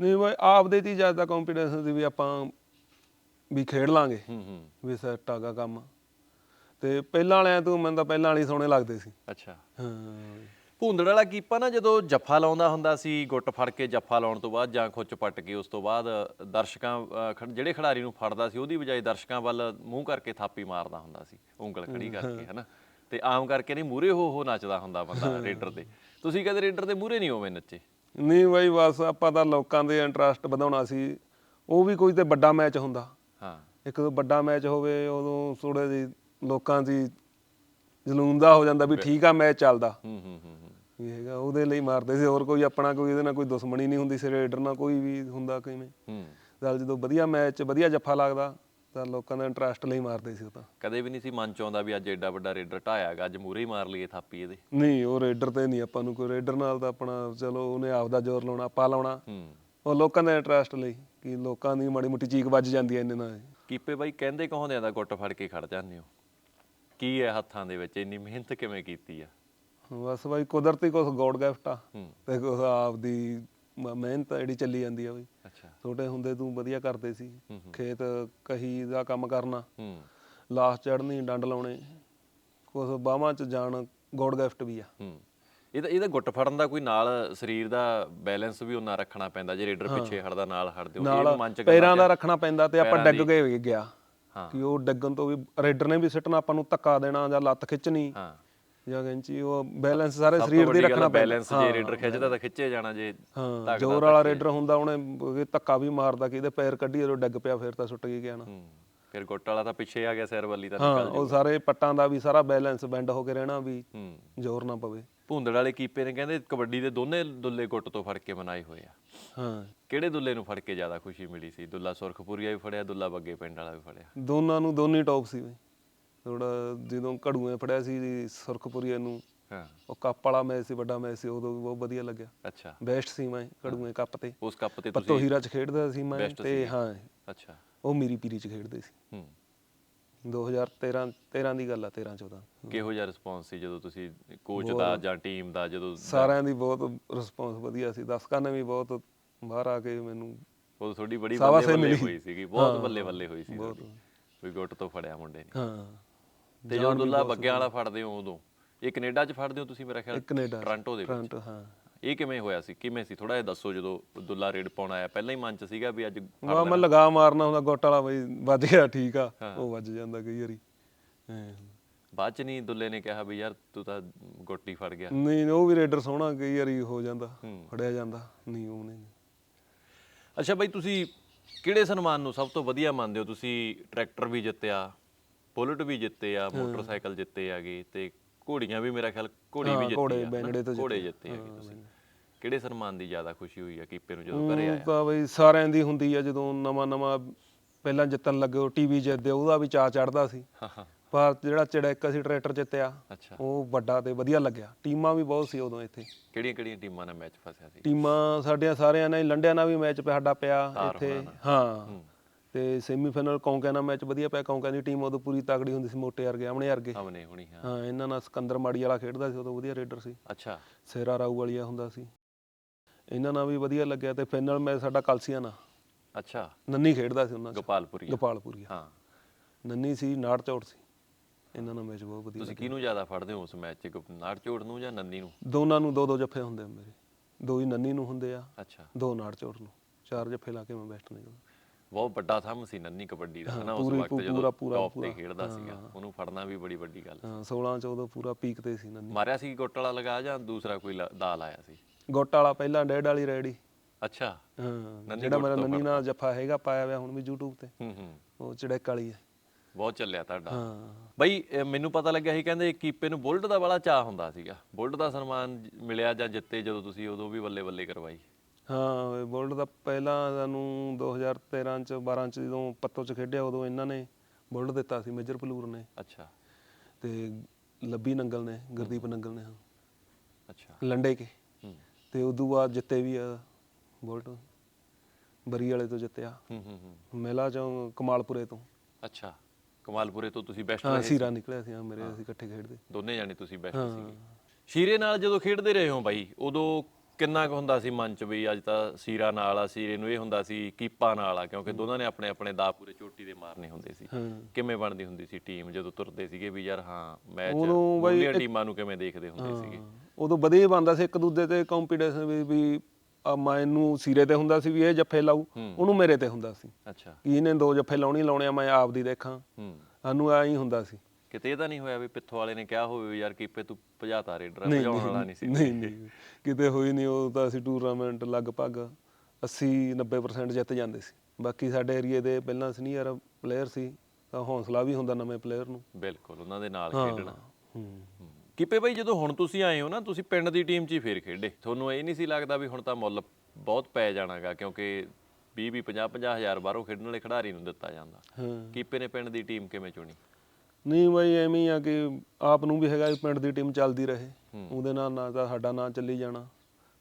ਨਹੀਂ ਬਈ ਆਪਦੇ ਤੇ ਜ਼ਿਆਦਾ ਕੰਫੀਡੈਂਸ ਸੀ ਵੀ ਆਪਾਂ ਵੀ ਖੇਡ ਲਾਂਗੇ। ਹੂੰ ਹੂੰ। ਵੀ ਸੈੱਟ ਆਗਾ ਕੰਮ। ਤੇ ਪਹਿਲਾਂ ਵਾਲਿਆਂ ਤੋਂ ਮੈਨੂੰ ਤਾਂ ਪਹਿਲਾਂ ਵਾਲੀ ਸੋਹਣੇ ਲੱਗਦੇ ਸੀ। ਅੱਛਾ। ਹਾਂ। ਭੁੰਦੜ ਵਾਲਾ ਕੀਪਾ ਨਾ ਜਦੋਂ ਜੱਫਾ ਲਾਉਂਦਾ ਹੁੰਦਾ ਸੀ ਗੁੱਟ ਫੜ ਕੇ ਜੱਫਾ ਲਾਉਣ ਤੋਂ ਬਾਅਦ ਜਾਂ ਖੁੱਚ ਪੱਟ ਕੇ ਉਸ ਤੋਂ ਬਾਅਦ ਦਰਸ਼ਕਾਂ ਜਿਹੜੇ ਖਿਡਾਰੀ ਨੂੰ ਫੜਦਾ ਸੀ ਉਹਦੀ ਬਜਾਏ ਦਰਸ਼ਕਾਂ ਵੱਲ ਮੂੰਹ ਕਰਕੇ ਥਾਪੀ ਮਾਰਦਾ ਹੁੰਦਾ ਸੀ ਉਂਗਲ ਖੜੀ ਕਰਕੇ ਹਨਾ। ਤੇ ਆਮ ਕਰਕੇ ਨਹੀਂ ਮੂਰੇ ਹੋ ਹੋ ਨੱਚਦਾ ਹੁੰਦਾ ਬੰਦਾ ਰੇਡਰ ਦੇ ਤੁਸੀਂ ਕਦੇ ਰੇਡਰ ਦੇ ਮੂਰੇ ਨਹੀਂ ਹੋਵੇਂ ਨੱਚੇ? ਨਹੀਂ ਬਈ ਬਸ ਆਪਾਂ ਤਾਂ ਲੋਕਾਂ ਦੇ ਇੰਟਰਸਟ ਵਧਾਉਣਾ ਸੀ। ਉਹ ਵੀ ਕੋਈ ਤੇ ਵੱਡਾ ਮੈਚ ਹੁੰਦਾ। ਹਾਂ। ਇੱਕ ਤੋਂ ਵੱਡਾ ਮੈਚ ਹੋਵੇ ਉਦੋਂ ਥੋੜੇ ਜਿਹੀ ਲੋਕਾਂ ਦੀ ਜਨੂਨ ਦਾ ਹੋ ਜਾਂਦਾ ਵੀ ਠੀਕ ਆ ਮੈਚ ਚੱਲਦਾ। ਹੂੰ ਹੂੰ ਹੂੰ। ਵੀ ਹੈਗਾ ਉਹਦੇ ਲਈ ਮਾਰਦੇ ਸੀ। ਹੋਰ ਕੋਈ ਆਪਣਾ ਕੋਈ ਇਹਦੇ ਨਾਲ ਕੋਈ ਦੁਸ਼ਮਣੀ ਨਹੀਂ ਹੁੰਦੀ ਸੀ ਰੇਡਰ ਨਾਲ ਕੋਈ ਵੀ ਹੁੰਦਾ ਕਿਵੇਂ। ਹੂੰ। ਜਦੋਂ ਵਧੀਆ ਮੈਚ ਵਧੀਆ ਜੱਫਾ ਲੱਗਦਾ ਤਾਂ ਲੋਕਾਂ ਦਾ ਇੰਟਰਸਟ ਲਈ ਮਾਰਦੇ ਸੀ ਉਹ ਤਾਂ। ਕਦੇ ਵੀ ਨਹੀਂ ਸੀ ਮਨ ਚ ਆਉਂਦਾ ਵੀ ਅੱਜ ਐਡਾ ਵੱਡਾ ਰੇਡਰ ਢਾਇਆਗਾ ਅੱਜ ਮੂਰੇ ਹੀ ਮਾਰ ਲਈਏ ਥਾਪੀ ਇਹਦੇ। ਨਹੀਂ ਉਹ ਰੇਡਰ ਤੇ ਨਹੀਂ ਆਪਾਂ ਨੂੰ ਕੋਈ ਰੇਡਰ ਨਾਲ ਤਾਂ ਆਪਣਾ ਚਲੋ ਉਹਨੇ ਆਪਦਾ ਜ਼ੋਰ ਲਾਉਣਾ ਆਪਾਂ ਲਾਉਣਾ। ਹੂੰ। ਉਹ ਲੋਕਾਂ ਦੇ ਇੰਟਰਸਟ ਲਈ ਕਿ ਲੋਕਾਂ ਦੀ ਮਾੜੀ ਮੁੱਟੀ ਚੀਕ ਵੱਜ ਜਾਂਦੀ ਐ ਇੰਨੇ ਨਾਲ। ਕੀਪੇ ਬਾਈ ਕਹਿੰਦੇ ਕਹਾਉਂਦੇ ਦਾ ਗੁੱਟ ਫੜ ਕੇ ਖੜ ਜਾਂਦੇ ਹੋ। ਕੀ ਹੈ ਹੱਥਾਂ ਦੇ ਵਿੱਚ ਇੰਨੀ ਮਿਹਨਤ ਕਿਵੇਂ ਕੀਤੀ ਆ? ਬਸ ਬਾਈ ਕੁਦਰਤੀ ਕੁਛ ਗੋਡ ਗਿਫਟ ਆ ਹੂੰ। ਤੇ ਕੁਛ ਆਪਦੀ ਮ- ਮਿਹਨਤ ਆ ਜਿਹੜੀ ਚੱਲੀ ਜਾਂਦੀ ਆ ਬਈ। ਅੱਛਾ। ਛੋਟੇ ਹੁੰਦੇ ਤੂੰ ਵਧੀਆ ਕਰਦੇ ਸੀ। ਹੂੰ ਹੂੰ। ਖੇਤ ਕਹੀ ਦਾ ਕੰਮ ਕਰਨਾ। ਹੂੰ। ਲਾਸ਼ ਚੜਨੀ ਡੰਡ ਲਾਉਣੇ। ਕੁਛ ਬਾਹਾਂ ਚ ਜਾਣ ਗੋਡ ਗਿਫਟ ਵੀ ਆ। ਹੂੰ। ਇਹਦਾ ਇਹਦਾ ਗੁੱਟ ਫੜਨ ਦਾ ਕੋਈ ਨਾਲ ਸਰੀਰ ਦਾ ਬੈਲੈਂਸ ਵੀ ਉਹਨਾਂ ਰੱਖਣਾ ਪੈਂਦਾ ਜੇ ਰੇਡਰ ਪਿੱਛੇ ਹਟਦਾ ਨਾਲ ਹਟਦੇ ਹੋ ਨਾਲ ਮਨ ਚ ਗੱਲਾਂ ਪੈਰਾਂ ਦਾ ਰੱਖਣਾ ਪੈਂਦਾ ਤੇ ਆਪਾਂ ਡਿੱਗ ਕੇ ਗਿਆ। ਹਾਂ। ਕਿ ਉਹ ਡਿੱਗਣ ਤੋਂ ਵੀ ਰੇਡਰ ਨੇ ਵੀ ਸਿੱਟਣਾ ਆਪਾਂ ਨੂੰ ਧੱਕਾ ਦੇਣਾ ਜਾਂ ਲੱਤ ਖਿੱਚਣੀ। ਹਾਂ। ਜਾਂ ਗੈਂਚੀ ਉਹ ਬੈਲੈਂਸ ਸਾਰੇ ਸਰੀਰ ਦੀ ਰੱਖਣਾ ਬੈਲੈਂਸ ਜੇ ਰੇਡਰ ਖਿੱਚਦਾ ਤਾਂ ਖਿੱਚੇ ਜਾਣਾ ਜੇ ਹਾਂ ਜ਼ੋਰ ਵਾਲਾ ਰੇਡਰ ਹੁੰਦਾ ਉਹਨੇ ਧੱਕਾ ਵੀ ਮਾਰਦਾ ਕਿ ਇਹਦੇ ਪੈਰ ਕੱਢੀ ਜਦੋਂ ਡਿੱਗ ਪਿਆ ਫਿਰ ਤਾਂ ਸੁੱਟ ਗਈ ਗਿਆ ਨਾ। ਫਿਰ ਗੁੱਟ ਵਾਲਾ ਤਾਂ ਪਿੱਛੇ ਆ ਗਿਆ ਸਿਰ ਵੱਲੀ ਤਾਂ ਨਿਕਲ ਉਹ ਸਾਰੇ ਪੱਟਾਂ ਦਾ ਵੀ ਸਾਰਾ ਬੈਲੈਂਸ ਬੈਂਡ ਹੋ ਕੇ ਰਹਿਣਾ ਵੀ ਜ਼ੋਰ ਨਾ ਪਵੇ। ਭੁੰਦੜ ਵਾਲੇ ਕੀਪੇ ਨੇ ਕਹਿੰਦੇ ਕਬੱਡੀ ਦੇ ਦੋਨੇ ਦੁੱਲੇ ਗੁੱਟ ਤੋਂ ਫੜ ਕੇ ਬਣਾਏ ਹੋਏ ਆ। ਹਾਂ। ਕਿਹੜੇ ਦੁੱਲੇ ਨੂੰ ਫੜ ਕੇ ਜ਼ਿਆਦਾ ਖੁਸ਼ੀ ਮਿਲੀ ਸੀ? ਦੁੱਲਾ ਸੁਰਖਪੁਰੀਆ ਵੀ ਫੜਿਆ ਦੁੱਲਾ ਬੱਗੇ ਪਿੰਡ ਵਾਲਾ ਵੀ ਫੜਿਆ। ਦੋਨਾਂ ਨੂੰ ਦੋਨੀ ਟੌਪ ਸੀ ਬਈ। ਥੋੜਾ ਜਦੋਂ ਘੜੂਏ ਫੜਿਆ ਸੀ ਸੁਰਖਪੁਰੀਏ ਨੂੰ ਹਾਂ। ਉਹ ਕੱਪ ਵਾਲਾ ਮੈਚ ਸੀ ਵੱਡਾ ਮੈਚ ਸੀ ਉਦੋਂ ਵੀ ਬਹੁਤ ਵਧੀਆ ਲੱਗਿਆ। ਅੱਛਾ। ਬੈਸਟ ਸੀ ਮੈਂ ਘੜੂਏ ਕੱਪ ਤੇ। ਉਸ ਕੱਪ ਤੇ ਪੱਤੋ ਤੁਸੀਂ ਹੀਰਾ ਚ ਖੇਡਦਾ ਸੀ ਮੈਂ Best ਤੇ ਹਾਂ। ਅੱਛਾ। ਉਹ ਮੀਰੀ ਪੀਰੀ ਚ ਖੇਡਦੇ ਸੀ। ਹੂੰ। 2013 13 ਦੀ ਗੱਲ ਆ 13 14 ਕਿਹੋ ਜਿਹਾ ਰਿਸਪੌਂਸ ਸੀ ਜਦੋਂ ਤੁਸੀਂ ਕੋਚ ਦਾ ਜਾਂ ਟੀਮ ਦਾ ਜਦੋਂ ਸਾਰਿਆਂ ਦੀ ਬਹੁਤ ਰਿਸਪੌਂਸ ਵਧੀਆ ਸੀ। ਦਰਸ਼ਕਾਂ ਨੇ ਵੀ ਬਹੁਤ ਬਾਹਰ ਆ ਕੇ ਮੈਨੂੰ ਉਹ ਤੁਹਾਡੀ ਬੜੀ ਬੱਲੇ ਬੱਲੇ ਮਿਲੀ। ਹੋਈ ਸੀਗੀ ਬਹੁਤ ਹਾਂ, ਬੱਲੇ ਬੱਲੇ ਹੋਈ ਸੀ ਬਹੁਤ। ਤੁਹਾਡੀ। ਕੋਈ ਗੁੱਟ ਤੋਂ ਫੜਿਆ ਮੁੰਡੇ ਨੇ। ਹਾਂ। ਤੇ ਜਦੋਂ ਦੁੱਲਾ ਬੱਗਿਆਂ ਵਾਲਾ ਫੜਦੇ ਹੋ ਉਦੋਂ ਇਹ ਕੈਨੇਡਾ 'ਚ ਫੜਦੇ ਹੋ ਤੁਸੀਂ ਮੇਰਾ ਖਿਆਲ ਕੈਨੇਡਾ ਟੋਰਾਂਟੋ ਦੇ ਵਿੱਚ? ਟ੍ਰਾਂਟੋ ਹਾਂ। ਇਹ ਕਿਵੇਂ ਹੋਇਆ ਸੀ? ਕਿਵੇਂ ਸੀ? ਥੋੜਾ ਜਿਹਾ ਦੱਸੋ ਜਦੋਂ ਦੁੱਲਾ ਰੇਡ ਪਾਉਣ ਆਇਆ ਪਹਿਲਾਂ ਹੀ ਮਨ 'ਚ ਸੀਗਾ ਵੀ ਅੱਜ ਫੜ ਵਾ ਮੈਂ ਲਗਾ ਮਾਰਨਾ ਹੁੰਦਾ ਗੁੱਟ ਵਾਲਾ ਬਈ ਵੱਜ ਗਿਆ ਠੀਕ ਆ ਉਹ ਵੱਜ ਜਾਂਦਾ ਕਈ ਵਾਰੀ। ਹਾਂ। ਬਾਅਦ 'ਚ ਨਹੀਂ ਦੁੱਲੇ ਨੇ ਕਿਹਾ ਵੀ ਯਾਰ ਤੂੰ ਤਾਂ ਗੋਟੀ ਫੜ ਗਿਆ। ਨਹੀਂ ਉਹ ਵੀ ਰੇਡਰ ਸੋਹਣਾ ਕਈ ਵਾਰੀ ਹੋ ਜਾਂਦਾ। ਫੜਿਆ ਜਾਂਦਾ ਨਹੀਂ ਉਹ ਨਹੀਂ। ਅੱਛਾ ਬਾਈ ਤੁਸੀਂ ਕਿਹੜੇ ਸਨਮਾਨ ਨੂੰ ਸਭ ਤੋਂ ਵਧੀਆ ਮੰਨਦੇ ਹੋ? ਤੁਸੀਂ ਟਰੈਕਟਰ ਵੀ ਜਿੱਤਿਆ ਬੁਲਟ ਵੀ ਜਿੱਤੇ ਆ ਮੋਟਰਸਾਈਕਲ ਜਿੱਤੇ ਆਗੇ ਤੇ ਘੋੜੀਆਂ ਵੀ ਮੇਰਾ ਖਿਆਲ ਘੋੜੀ ਵੀ ਜਿੱਤੀ ਆ? ਬੈਂਗੜੇ ਤੋਂ ਘੋੜੇ ਜਿੱਤੇ। ਆਗੇ ਤੁਸੀਂ। ਕਿਹੜੇ ਸਨਮਾਨ ਦੀ ਜ਼ਿਆਦਾ ਖੁਸ਼ੀ ਹੋਈ ਆ ਕੀਪੇ ਨੂੰ ਜਦੋਂ ਘਰੇ ਆਇਆ? ਤਾਂ ਬਈ ਸਾਰਿਆਂ ਦੀ ਹੁੰਦੀ ਆ ਜਦੋਂ ਨਵਾਂ ਨਵਾਂ ਪਹਿਲਾਂ ਜਿੱਤਣ ਲੱਗੇ ਟੀਵੀ ਜਿੱਤਦੇ ਉਹਦਾ ਵੀ ਚਾਅ ਚੜਦਾ ਸੀ। ਪਰ ਜਿਹੜਾ ਚੜੈਕ ਅਸੀਂ ਟਰੈਕਟਰ ਜਿੱਤਿਆ ਉਹ ਵੱਡਾ ਤੇ ਵਧੀਆ ਲੱਗਿਆ। ਟੀਮਾਂ ਵੀ ਬਹੁਤ ਸੀ ਉਦੋਂ ਇੱਥੇ। ਕਿਹੜੀਆਂ ਕਿਹੜੀਆਂ ਟੀਮਾਂ ਨਾਲ ਮੈਚ ਫਸਿਆ ਸੀ? ਟੀਮਾਂ ਸਾਡੀਆਂ ਸਾਰਿਆਂ ਨਾਲ ਹੀ ਲੰਡਿਆਂ ਨਾਲ ਵੀ ਮੈਚ ਸਾਡਾ ਪਿਆ ਇੱਥੇ। ਹੂੰ। ਤੇ ਸੈਮੀਫਾਈਨਲ ਕੌਂਕਿਆਂ ਨਾਲ ਮੈਚ ਵਧੀਆ ਪਿਆ ਕੌਂਕਿਆਂ ਦੀ ਟੀਮ ਉਦੋਂ ਪੂਰੀ ਤਗੜੀ ਹੁੰਦੀ ਸੀ ਮੋਟੇ ਵਰਗੇ ਆਮਣੇ ਵਰਗੇ। ਹਮਨੇ ਹੁਣੀ ਹਾਂ। ਹਾਂ ਇਹਨਾਂ ਨਾਲ ਸਿਕੰਦਰ ਮਾੜੀ ਵਾਲਾ ਖੇਡਦਾ ਸੀ ਉਦੋਂ ਵਧੀਆ ਰੇਡਰ ਸੀ। ਅੱਛਾ। ਸੇਰਾ ਰਾਊ ਵਾਲੀਆ ਹੁੰਦਾ ਸੀ। ਇਹਨਾਂ ਨਾਲ ਵੀ ਵਧੀਆ ਲੱਗਿਆ ਤੇ ਫਾਈਨਲ ਮੈਚ ਸਾਡਾ ਕਲਸੀਆਂ ਨਾਲ ਅੱਛਾ। ਨੰਨੀ ਖੇਡਦਾ ਸੀ ਉਹਨਾਂ ਚ। ਗੋਪਾਲਪੁਰੀ ਗੋਪਾਲਪੁਰੀਆ। ਹਾਂ। ਨੰਨੀ ਸੀ ਨਾੜ ਚੌੜ ਸੀ। ਇਹਨਾਂ ਨਾਲ ਮੈਚ ਬਹੁਤ ਵਧੀਆ ਤੁਸੀਂ ਕਿਹਨੂੰ ਜ਼ਿਆਦਾ ਫੜਦੇ ਹੋ ਉਸ ਮੈਚ 'ਚ ਨਾੜ ਚੋੜ ਨੂੰ ਜਾਂ ਨੰਦੀ ਨੂੰ? ਦੋਨਾਂ ਨੂੰ ਦੋ ਦੋ ਜੱਫੇ ਹੁੰਦੇ ਮੇਰੇ। ਦੋ ਹੀ ਨੰਨੀ ਨੂੰ ਹੁੰਦੇ ਆ। ਅੱਛਾ। ਦੋ ਨਾੜ ਚੋਰ ਨੂੰ। ਚਾਰ ਜੱਫੇ ਲਾ ਕੇ ਮੈਂ ਬੈਸਟ ਨਿਕਲਦਾ ਬਹੁਤ ਵੱਡਾ ਥੰਮ ਸੀ ਨੰਨੀ ਕਬੱਡੀ ਦਾ ਹਨਾ ਉਸ ਵਕਤ ਜਦੋਂ ਟੌਪ ਤੇ। ਖੇਡਦਾ ਸੀਗਾ ਉਹਨੂੰ ਫੜਨਾ ਵੀ ਬੜੀ ਵੱਡੀ ਗੱਲ ਹਾਂ 16 14 ਪੂਰਾ ਪੀਕ ਤੇ ਸੀ ਨੰਨੀ। ਮਾਰਿਆ ਸੀ ਗੁੱਟ ਵਾਲਾ ਲਗਾ ਜਾਂ ਦੂਸਰਾ ਕੋਈ ਦਾਲ ਆਇਆ ਸੀ? ਗੁੱਟ ਵਾਲਾ ਪਹਿਲਾਂ ਡੈਡ ਵਾਲੀ ਰੈਡੀ। ਅੱਛਾ। ਹਾਂ ਜਿਹੜਾ ਮੇਰਾ ਨੰਨੀ ਨਾਲ ਜੱਫਾ ਹੈਗਾ ਪਾਇਆ ਹੋਇਆ ਹੁਣ ਵੀ YouTube ਤੇ। ਹੂੰ ਹੂੰ। ਉਹ ਚੜੈਕ ਵਾਲੀ ਹੈ। ਬਹੁਤ ਚੱਲਿਆ ਤੁਹਾਡਾ। ਹਾਂ। ਬਈ ਮੈਨੂੰ ਪਤਾ ਲੱਗਿਆ ਸੀ ਕਹਿੰਦੇ ਕੀਪੇ ਨੂੰ ਬੁਲਟ ਦਾ ਬੜਾ ਚਾਹ ਹੁੰਦਾ ਸੀਗਾ। ਬੁਲਟ ਦਾ ਸਨਮਾਨ ਮਿਲਿਆ ਜਾਂ ਜਿੱਤੇ ਜਦੋਂ ਤੁਸੀਂ ਉਦੋਂ ਵੀ ਬੱਲੇ ਬੱਲੇ ਕਰਵਾਈ? ਹਾਂ ਬੋਲਡ ਦਾ ਪਹਿਲਾਂ ਸਾਨੂੰ 2013 ਚ 12 ਚ ਜਦੋਂ ਪੱਤੋ ਚ ਖੇਡਿਆ ਉਦੋਂ ਇਹਨਾਂ ਨੇ ਬੋਲਡ ਦਿੱਤਾ ਸੀ ਮੇਜਰ ਪਲੂਰ ਨੇ। ਅੱਛਾ। ਤੇ ਲੱਭੀ ਨੰਗਲ ਨੇ ਗੁਰਦੀਪ ਨੰਗਲ ਨੇ ਹਾਂ। ਅੱਛਾ। ਲੰਡੇ ਕੇ। ਤੇ ਉਦੋਂ ਬਾਅਦ ਜਿੱਤੇ ਵੀ ਆ ਬੋਲਟ ਬਰੀ ਵਾਲੇ ਤੋਂ ਜਿੱਤਿਆ। ਹੂੰ ਹੂੰ ਮੇਲਾ ਚੋਂ ਕਮਾਲਪੁਰੇ ਤੋਂ। ਅੱਛਾ। ਕਮਾਲਪੁਰੇ ਤੋਂ ਤੁਸੀਂ ਬੈਸਟ ਹਾਂ ਸੀਰਾ ਨਿਕਲਿਆ ਸੀ ਹਾਂ ਮੇਰੇ ਅਸੀਂ ਇਕੱਠੇ ਖੇਡਦੇ। ਦੋਨੇ ਜਾਣੇ ਤੁਸੀਂ ਬੈਸਟ ਸੀਗੇ। ਸ਼ੀਰੇ ਨਾਲ ਜਦੋਂ ਖੇਡਦੇ ਰਹੇ ਹੋ ਬਾਈ ਉਦੋਂ ਕਿੰਨਾ ਕੁ ਹੁੰਦਾ ਸੀ ਮਨ ਚ ਵੀ ਅੱਜ ਤਾਂ ਸੀਰਾ ਨਾਲ ਆ ਸੀਰੇ ਨੂੰ ਇਹ ਹੁੰਦਾ ਸੀ ਕੀਪਾ ਨਾਲ ਆ ਕਿਉਂਕਿ ਦੋਨਾਂ ਨੇ ਆਪਣੇ ਆਪਣੇ ਦਾ ਪੂਰੇ ਚੋਟੀ ਦੇ ਮਾਰਨੇ ਹੁੰਦੇ ਸੀ। ਕਿਵੇਂ ਬਣਦੀ ਹੁੰਦੀ ਸੀ ਟੀਮ ਜਦੋਂ ਤੁਰਦੇ ਸੀਗੇ ਵੀ ਯਾਰ ਹਾਂ ਮੈਚ ਦੋਨੀਆਂ ਟੀਮਾਂ ਨੂੰ ਕਿਵੇਂ ਦੇਖਦੇ ਹੁੰਦੇ ਸੀਗੇ? ਉਦੋਂ ਵਧੀਆ ਬੰਦਾ ਸੀ ਇੱਕ ਦੂਜੇ ਤੇ ਕੰਪੀਟੀਸ਼ਨ ਵੀ ਵੀ ਆ ਮੈਨੂੰ ਸੀਰੇ ਤੇ ਹੁੰਦਾ ਸੀ ਵੀ ਇਹ ਜੱਫੇ ਲਾਊ ਉਹਨੂੰ ਮੇਰੇ ਤੇ ਹੁੰਦਾ ਸੀ। ਅੱਛਾ। ਕਿ ਇਹਨੇ ਦੋ ਜੱਫੇ ਲਾਉਣੀ ਲਾਉਣੇ ਆ ਮੈਂ ਆਪ ਦੀ ਦੇਖਾਂ। ਹੂੰ। ਸਾਨੂੰ ਐਂ ਹੀ ਹੁੰਦਾ ਸੀ। ਕਿਤੇ ਇਹ ਤਾਂ ਨਹੀਂ ਹੋਇਆ ਵੀ ਪਿੱਥੋਂ ਵਾਲੇ ਨੇ ਕਿਹਾ ਹੋਵੇ ਵੀ ਯਾਰ ਕੀਪੇ ਤੂੰ ਭਜਾਤਾ ਰੇਡਰ ਭਜਾਉਣ ਵਾਲਾ ਨਹੀਂ ਸੀ ਨਹੀਂ ਨਹੀਂ ਕਿਤੇ ਹੋਈ ਨਹੀਂ ਉਹ ਤਾਂ ਅਸੀਂ ਟੂਰਨਾਮੈਂਟ ਲਗਭਗ 80 90% ਜਿੱਤ ਜਾਂਦੇ ਸੀ। ਬਾਕੀ ਸਾਡੇ ਏਰੀਏ ਦੇ ਪਹਿਲਾਂ ਸੀਨੀਅਰ ਪਲੇਅਰ ਸੀ ਤਾਂ ਹੌਸਲਾ ਵੀ ਹੁੰਦਾ ਨਵੇਂ ਪਲੇਅਰ ਨੂੰ। ਬਿਲਕੁਲ ਉਹਨਾਂ ਦੇ ਨਾਲ ਖੇਡਣਾ। ਹੂੰ। ਕੀਪੇ ਬਾਈ ਜਦੋਂ ਹੁਣ ਤੁਸੀਂ ਆਏ ਹੋ ਨਾ ਤੁਸੀਂ ਪਿੰਡ ਦੀ ਟੀਮ 'ਚ ਹੀ ਫੇਰ ਖੇਡੇ। ਤੁਹਾਨੂੰ ਇਹ ਨਹੀਂ ਸੀ ਲੱਗਦਾ ਵੀ ਹੁਣ ਤਾਂ ਮੁੱਲ ਬਹੁਤ ਪੈ ਜਾਣਾਗਾ ਕਿਉਂਕਿ 20 20 50 50 ਹਜ਼ਾਰ ਬਾਹਰੋਂ ਖੇਡਣ ਵਾਲੇ ਖਿਡਾਰੀ ਨੂੰ ਦਿੱਤਾ ਜਾਂਦਾ। ਕੀਪੇ ਨੇ ਪਿੰਡ ਦੀ ਟੀਮ ਕਿਵੇਂ ਚੁਣੀ? ਨਹੀਂ ਬਾਈ ਐਵੇਂ ਹੀ ਆ ਕਿ ਆਪ ਨੂੰ ਵੀ ਹੈਗਾ ਵੀ ਪਿੰਡ ਦੀ ਟੀਮ ਚੱਲਦੀ ਰਹੇ। ਉਹਦੇ ਨਾਲ ਨਾ ਤਾਂ ਸਾਡਾ ਨਾਂ ਚੱਲੀ ਜਾਣਾ।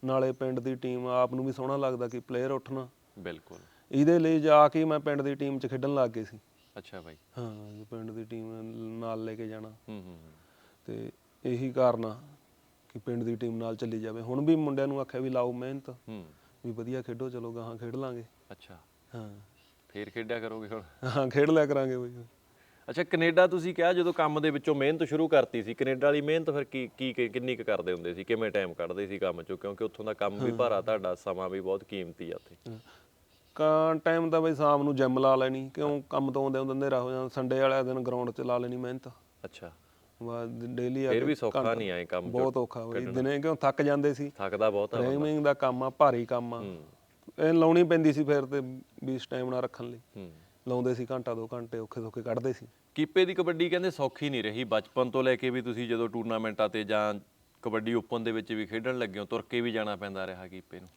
ਨਾਲੇ ਪਿੰਡ ਦੀ ਟੀਮ ਆਪ ਨੂੰ ਵੀ ਸੋਹਣਾ ਲੱਗਦਾ ਕਿ ਪਲੇਅਰ ਉੱਠਣਾ। ਬਿਲਕੁਲ। ਇਹਦੇ ਲਈ ਜਾ ਕੇ ਮੈਂ ਪਿੰਡ ਦੀ ਟੀਮ 'ਚ ਖੇਡਣ ਲੱਗ ਗਏ ਸੀ। ਅੱਛਾ ਬਾਈ। ਹਾਂ ਪਿੰਡ ਦੀ ਟੀਮ ਨਾਲ ਲੈ ਕੇ ਜਾਣਾ। ਹੂੰ ਹੂੰ। ਤੇ ਇਹੀ ਕਾਰਨ ਆ ਕਿ ਪਿੰਡ ਦੀ ਟੀਮ ਨਾਲ ਚੱਲੀ ਜਾਵੇ। ਹੁਣ ਵੀ ਮੁੰਡਿਆਂ ਨੂੰ ਆਖਿਆ ਵੀ ਲਾਓ ਮਿਹਨਤ। ਹੂੰ। ਵੀ ਵਧੀਆ ਖੇਡੋ ਚਲੋ ਗਾਹਾਂ ਖੇਡ ਲਾਂਗੇ। ਅੱਛਾ। ਹਾਂ। ਫੇਰ ਖੇਡਿਆ ਕਰੋਗੇ ਹੁਣ? ਹਾਂ ਖੇਡ ਲਿਆ ਕਰਾਂਗੇ ਬਈ। ਅੱਛਾ ਕੈਨੇਡਾ ਤੁਸੀਂ ਕਿਹਾ ਜਦੋਂ ਕੰਮ ਦੇ ਵਿੱਚੋਂ ਮਿਹਨਤ ਸ਼ੁਰੂ ਕਰਤੀ ਸੀ ਕੈਨੇਡਾ ਵਾਲੀ ਮਿਹਨਤ ਫਿਰ ਕੀ ਕੀ ਕਿੰਨੀ ਕੁ ਕਰਦੇ ਹੁੰਦੇ ਸੀ? ਕਿਵੇਂ ਟਾਈਮ ਕੱਢਦੇ ਸੀ ਕੰਮ ਚੋਂ? ਕਿਉਂਕਿ ਉੱਥੋਂ ਦਾ ਕੰਮ ਵੀ ਭਾਰਾ ਤੁਹਾਡਾ ਸਮਾਂ ਵੀ ਬਹੁਤ ਕੀਮਤੀ ਆ ਉੱਥੇ। ਕਾਂ ਟਾਈਮ ਤਾਂ ਬਈ ਸ਼ਾਮ ਨੂੰ ਜਿਮ ਲਾ ਲੈਣੀ ਕਿਉਂ ਕੰਮ ਤੋਂ ਆਉਂਦੇ ਹੁੰਦੇ ਹਨੇਰਾ ਹੋ ਜਾਂਦਾ ਸੰਡੇ ਵਾਲੇ ਦਿਨ ਗਰਾਊਂਡ 'ਚ ਲਾ ਲੈਣੀ ਮਿਹਨਤ। ਅੱਛਾ। ਬਾਅਦ ਡੇਲੀ ਆ ਫਿਰ ਵੀ ਸੌਖਾ ਨਹੀਂ ਆਏ ਕੰਮ ਬਹੁਤ ਔਖਾ ਬਈ ਦਿਨੇ ਕਿਉਂ ਥੱਕ ਜਾਂਦੇ ਸੀ? ਥੱਕਦਾ ਬਹੁਤ ਆ ਟ੍ਰੇਨਿੰਗ ਦਾ ਕੰਮ ਆ ਭਾਰੀ ਕੰਮ ਆ। ਇਹ ਲਾਉਣੀ ਪੈਂਦੀ ਸੀ ਫਿਰ ਤੇ ਵੀ ਸਟੈਮਿਨਾ ਰੱਖਣ ਲਈ। ਹੂੰ। ਲਾਉਂਦੇ ਸੀ ਘੰਟਾ ਦੋ ਘੰਟੇ ਔਖੇ ਸੌਖੇ ਕੱਢਦੇ ਸੀ। ਕੀਪੇ ਦੀ ਕਬੱਡੀ ਕਹਿੰਦੇ ਸੌਖੀ ਨਹੀਂ ਰਹੀ। ਬਚਪਨ ਤੋਂ ਲੈ ਕੇ ਵੀ ਤੁਸੀਂ ਜਦੋਂ ਟੂਰਨਾਮੈਂਟਾਂ ਤੇ ਜਾਂ ਕਬੱਡੀ ਓਪਨ ਦੇ ਵਿੱਚ ਵੀ ਖੇਡਣ ਲੱਗੇ ਹੋ ਤੁਰ ਕੇ ਵੀ ਜਾਣਾ ਪੈਂਦਾ ਰਿਹਾ ਕੀਪੇ ਨੂੰ?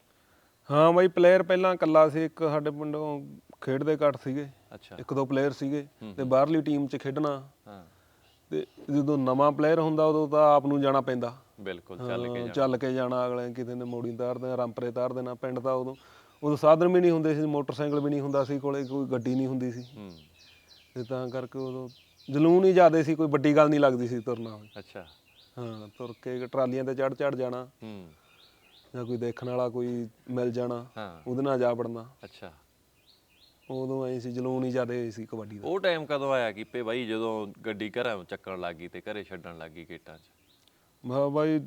ਹਾਂ ਬਾਈ ਪਲੇਅਰ ਪਹਿਲਾਂ ਇਕੱਲਾ ਸੀ। ਇੱਕ ਸਾਡੇ ਪਿੰਡੋਂ ਖੇਡਦੇ ਘੱਟ ਸੀਗੇ। ਅੱਛਾ। ਇੱਕ ਦੋ ਪਲੇਅਰ ਸੀਗੇ ਤੇ ਬਾਹਰਲੀ ਟੀਮ 'ਚ ਖੇਡਣਾ। ਹਾਂ। ਤੇ ਜਦੋਂ ਨਵਾਂ ਪਲੇਅਰ ਹੁੰਦਾ ਉਦੋਂ ਤਾਂ ਆਪ ਨੂੰ ਜਾਣਾ ਪੈਂਦਾ। ਬਿਲਕੁਲ ਚੱਲ ਕੇ ਹਾਂ, ਚੱਲ ਕੇ ਜਾਣਾ। ਅਗਲੇ ਕਿਤੇ ਨੇ ਮੋੜੀ ਤਾਰ ਦੇਣਾ ਰਾਮਪਰੇ ਤਾਰ ਦੇਣਾ ਪਿੰਡ ਦਾ ਉਦੋਂ ਉਦੋਂ ਸਾਧਨ ਵੀ ਨਹੀਂ ਹੁੰਦੇ ਸੀ ਮੋਟਰਸਾਈਕਲ ਵੀ ਨਹੀਂ ਹੁੰਦਾ ਸੀ ਕੋਲੇ ਕੋਈ ਗੱਡੀ ਨਹੀਂ ਹੁੰਦੀ ਸੀ। ਹੂੰ। ਤੇ ਤਾਂ ਕਰਕੇ ਉਦੋਂ ਜਲੂਨ ਹੀ ਜ਼ਿਆਦੇ ਸੀ ਕੋਈ ਵੱਡੀ ਗੱਲ ਨਹੀਂ ਲੱਗਦੀ ਸੀ ਤੁਰਨਾ ਅੱਛਾ। ਹਾਂ ਤੁਰ ਕੇ ਟਰਾਲੀਆਂ ਤੇ ਚੜ ਚੜ ਜਾਣਾ। ਹੂੰ। ਜਾਂ ਕੋਈ ਦੇਖਣ ਵਾਲਾ ਕੋਈ ਮਿਲ ਜਾਣਾ ਹਾਂ। ਉਹਦੇ ਨਾਲ ਜਾ ਵੜਨਾ। ਅੱਛਾ। ਉਦੋਂ ਐ ਸੀ ਜਲੂਨ ਹੀ ਜ਼ਿਆਦੇ ਸੀ ਕਬੱਡੀ ਦਾ। ਉਹ ਟਾਈਮ ਕਦੋਂ ਆਇਆ ਕੀਪੇ ਬਾਈ ਜਦੋਂ ਗੱਡੀ ਘਰਾਂ ਚੱਕਣ ਲੱਗੀ ਤੇ ਘਰੇ ਛੱਡਣ ਲੱਗੀ ਗੇਟਾਂ 'ਚ? ਮੈਂ ਬਾਈ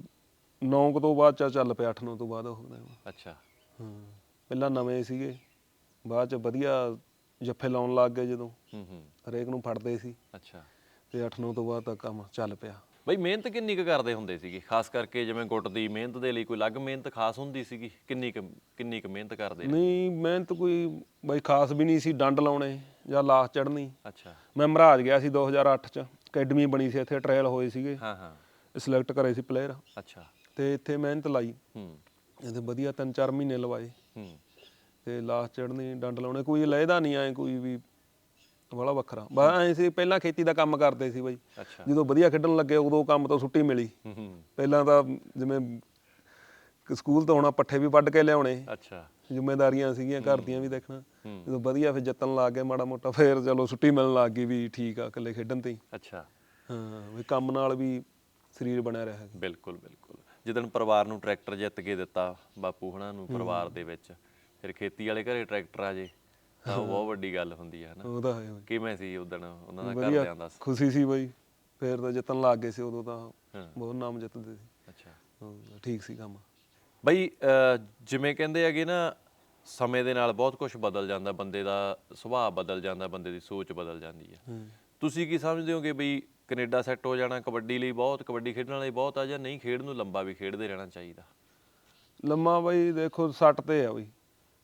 9 ਤੋਂ ਬਾਅਦ ਚੱਲ ਪਿਆ 8 9 ਤੋਂ ਬਾਅਦ ਉਹ ਅੱਛਾ। ਹਾਂ। ਪਹਿਲਾਂ ਨਵੇਂ ਸੀਗੇ ਬਾਅਦ ਚ ਵਧੀਆ ਜੱਫੇ ਲਾਉਣ ਲੱਗ ਗਏ ਜਦੋਂ। ਹੂੰ ਹੂੰ। ਹਰੇਕ ਨੂੰ ਫੜਦੇ ਸੀ। ਅੱਛਾ। ਤੇ 8-9 ਤੋਂ ਬਾਅਦ ਤਾਂ ਕੰਮ ਚੱਲ ਪਿਆ। ਬਈ ਮਿਹਨਤ ਕਿੰਨੀ ਕੁ ਕਰਦੇ ਹੁੰਦੇ ਸੀਗੇ? ਖਾਸ ਕਰਕੇ ਜਿਵੇਂ ਗੁੱਟ ਦੀ ਮਿਹਨਤ ਦੇ ਲਈ ਕੋਈ ਅਲੱਗ ਮਿਹਨਤ ਖਾਸ ਹੁੰਦੀ ਸੀਗੀ? ਕਿੰਨੀ ਕੁ ਕਿੰਨੀ ਕੁ ਮਿਹਨਤ ਕਰਦੇ ਨੇ ਨਹੀਂ ਮਿਹਨਤ ਕੋਈ ਬਈ ਖਾਸ ਵੀ ਨਹੀਂ ਸੀ ਡੰਡ ਲਾਉਣੇ ਜਾਂ ਲਾਸ ਚੜਨੀ ਅੱਛਾ। ਮੈਂ ਮਹਾਰਾਜ ਗਿਆ ਸੀ 2008 ਚ। ਅਕੈਡਮੀ ਬਣੀ ਸੀ ਇੱਥੇ ਟ੍ਰਾਇਲ ਹੋਏ ਸੀਗੇ। ਹਾਂ ਹਾਂ। ਸਿਲੈਕਟ ਕਰੇ ਸੀ ਪਲੇਅਰ ਅੱਛਾ। ਤੇ ਇੱਥੇ ਮਿਹਨਤ ਲਾਈ। ਹੂੰ। ਇਹਦੇ ਵਧੀਆ 3-4 ਮਹੀਨੇ ਲਵਾਏ। ਹੂੰ। ਤੇ ਲਾਸ ਚੜਨੀ ਡੰਡ ਲਾਉਣੇ ਕੋਈ ਲੈਦਾ ਨਹੀਂ ਆਏ ਕੋਈ ਵੀ ਬੜਾ ਵੱਖਰਾ। ਬਸ ਐਂ ਸੀ ਪਹਿਲਾਂ ਖੇਤੀ ਦਾ ਕੰਮ ਕਰਦੇ ਸੀ ਬਈ। ਜਦੋਂ ਵਧੀਆ ਖੇਡਣ ਲੱਗੇ ਉਦੋਂ ਕੰਮ ਤੋਂ ਛੁੱਟੀ ਮਿਲੀ। ਪਹਿਲਾਂ ਤਾਂ ਜਿਵੇਂ ਕਿ ਸਕੂਲ ਤੋਂ ਆਉਣਾ ਪੱਠੇ ਵੀ ਵੱਢ ਕੇ ਲਿਆਉਣੇ। ਅੱਛਾ। ਜ਼ਿੰਮੇਵਾਰੀਆਂ ਸੀਗੀਆਂ ਘਰ ਦੀਆਂ ਵੀ ਦੇਖਣਾ। ਜਦੋਂ ਵਧੀਆ ਫਿਰ ਜਿੱਤਣ ਲੱਗ ਗਏ ਮਾੜਾ ਮੋਟਾ ਫਿਰ ਚਲੋ ਛੁੱਟੀ ਮਿਲਣ ਲੱਗ ਗਈ ਵੀ ਠੀਕ ਆ ਇਕੱਲੇ ਖੇਡਣ ਤੇ ਅੱਛਾ। ਹਾਂ ਵੀ ਕੰਮ ਨਾਲ ਵੀ ਸਰੀਰ ਬਣਿਆ ਰਿਹਾ। ਬਿਲਕੁਲ ਬਿਲਕੁਲ। ਜਿੱਦਣ ਪਰਿਵਾਰ ਨੂੰ ਟਰੈਕਟਰ ਜਿੱਤ ਕੇ ਦਿੱਤਾ ਬਾਪੂ ਹਣਾ ਨੂੰ ਪਰਿਵਾਰ ਦੇ ਵਿੱਚ ਫਿਰ ਖੇਤੀ ਵਾਲੇ ਘਰੇ ਟਰੈਕਟਰ ਆ ਜੇ ਤਾਂ ਉਹ ਬਹੁਤ ਵੱਡੀ ਗੱਲ ਹੁੰਦੀ ਹੈ ਹਨਾ? ਉਹਦਾ ਹੈ ਬਈ। ਕਿਵੇਂ ਸੀ ਉਦਣ ਉਹਨਾਂ ਦਾ ਵਧੀਆ ਘਰਦਿਆਂ ਦਾ? ਖੁਸ਼ੀ ਸੀ ਬਈ। ਫਿਰ ਤਾਂ ਜਿੱਤਣ ਲੱਗ ਗਏ ਸੀ ਉਦੋਂ ਤਾਂ ਬਹੁਤ ਨਾਮ ਜਿੱਤਦੇ ਸੀ। ਅੱਛਾ। ਹਾਂ, ਠੀਕ ਸੀ ਕੰਮ। ਬਈ ਅਹ, ਜਿਵੇਂ ਕਹਿੰਦੇ ਹੈਗੇ ਨਾ ਸਮੇਂ ਦੇ ਨਾਲ ਬਹੁਤ ਕੁਝ ਬਦਲ ਜਾਂਦਾ ਬੰਦੇ ਦਾ ਸੁਭਾਅ ਬਦਲ ਜਾਂਦਾ ਬੰਦੇ ਦੀ ਸੋਚ ਬਦਲ ਜਾਂਦੀ ਹੈ। ਤੁਸੀਂ ਕੀ ਸਮਝਦੇ ਹੋ ਕਿ ਬਈ ਕੈਨੇਡਾ ਸੈੱਟ ਹੋ ਜਾਣਾ ਕਬੱਡੀ ਲਈ ਬਹੁਤ ਕਬੱਡੀ ਖੇਡਣ ਲਈ ਬਹੁਤ ਆ ਜਾਂ ਨਹੀਂ ਖੇਡ ਨੂੰ ਲੰਬਾ ਵੀ ਖੇਡਦੇ ਰਹਿਣਾ ਚਾਹੀਦਾ। ਲੰਮਾ ਬਈ ਦੇਖੋ ਸੱਟ ਤੇ ਆ ਬਈ।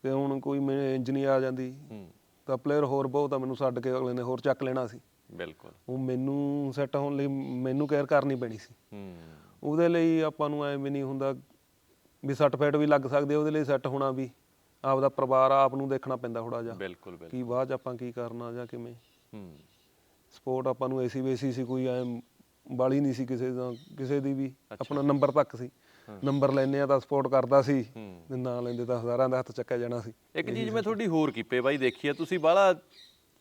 ਤੇ ਹੁਣ ਕੋਈ ਮੇਰੇ ਇੰਜਨੀ ਆ ਜਾਂਦੀ ਹੂੰ। ਤਾਂ ਪਲੇਅਰ ਹੋਰ ਬਹੁਤ ਆ ਮੈਨੂੰ ਛੱਡ ਕੇ ਅਗਲੇ ਨੇ ਹੋਰ ਚੱਕ ਲੈਣਾ ਸੀ। ਬਿਲਕੁਲ। ਉਹ ਮੈਨੂੰ ਸੈੱਟ ਹੋਣ ਲਈ ਮੈਨੂੰ ਕੇਅਰ ਕਰਨੀ ਪੈਣੀ ਸੀ। ਹੂੰ। ਉਹਦੇ ਲਈ ਆਪਾਂ ਨੂੰ ਐ ਵੀ ਨਹੀਂ ਹੁੰਦਾ ਵੀ ਸੱਟ ਫੇਟ ਵੀ ਲੱਗ ਸਕਦੀ ਆ, ਉਹਦੇ ਲਈ ਸੈੱਟ ਹੋਣਾ ਵੀ। ਆਪਦਾ ਪਰਿਵਾਰ ਆਪ ਨੂੰ ਦੇਖਣਾ ਪੈਂਦਾ ਥੋੜਾ ਜਿਹਾ। ਬਿਲਕੁਲ ਬਿਲਕੁਲ। ਕੀ ਬਾਅਦ ਚ ਆਪਾਂ ਕੀ ਕਰਨਾ ਜਾਂ ਕਿਵੇਂ। ਹੂੰ। ਸਪੋਰਟ ਆਪਾਂ ਨੂੰ ਏਸੀ ਵੇਸੀ ਸੀ ਕੋਈ ਐ ਬਾਲੀ ਨਹੀਂ ਸੀ ਕਿਸੇ ਦਾ ਕਿਸੇ ਦੀ ਵੀ। ਆਪਣਾ ਨੰਬਰ ਤੱਕ ਸੀ। ਨੰਬਰ ਲੈਨੇ ਆ ਤਾਂ ਸਪੋਰਟ ਕਰਦਾ ਸੀ ਨਾ ਲੈਂਦੇ ਤਾਂ ਹਜ਼ਾਰਾਂ ਦਾ ਹੱਥ ਚੱਕਿਆ ਜਾਣਾ ਸੀ। ਇੱਕ ਚੀਜ਼ ਮੈਂ ਤੁਹਾਡੀ ਹੋਰ ਕੀਪੇ ਬਾਈ ਦੇਖੀ ਆ ਤੁਸੀਂ ਬਾਹਲਾ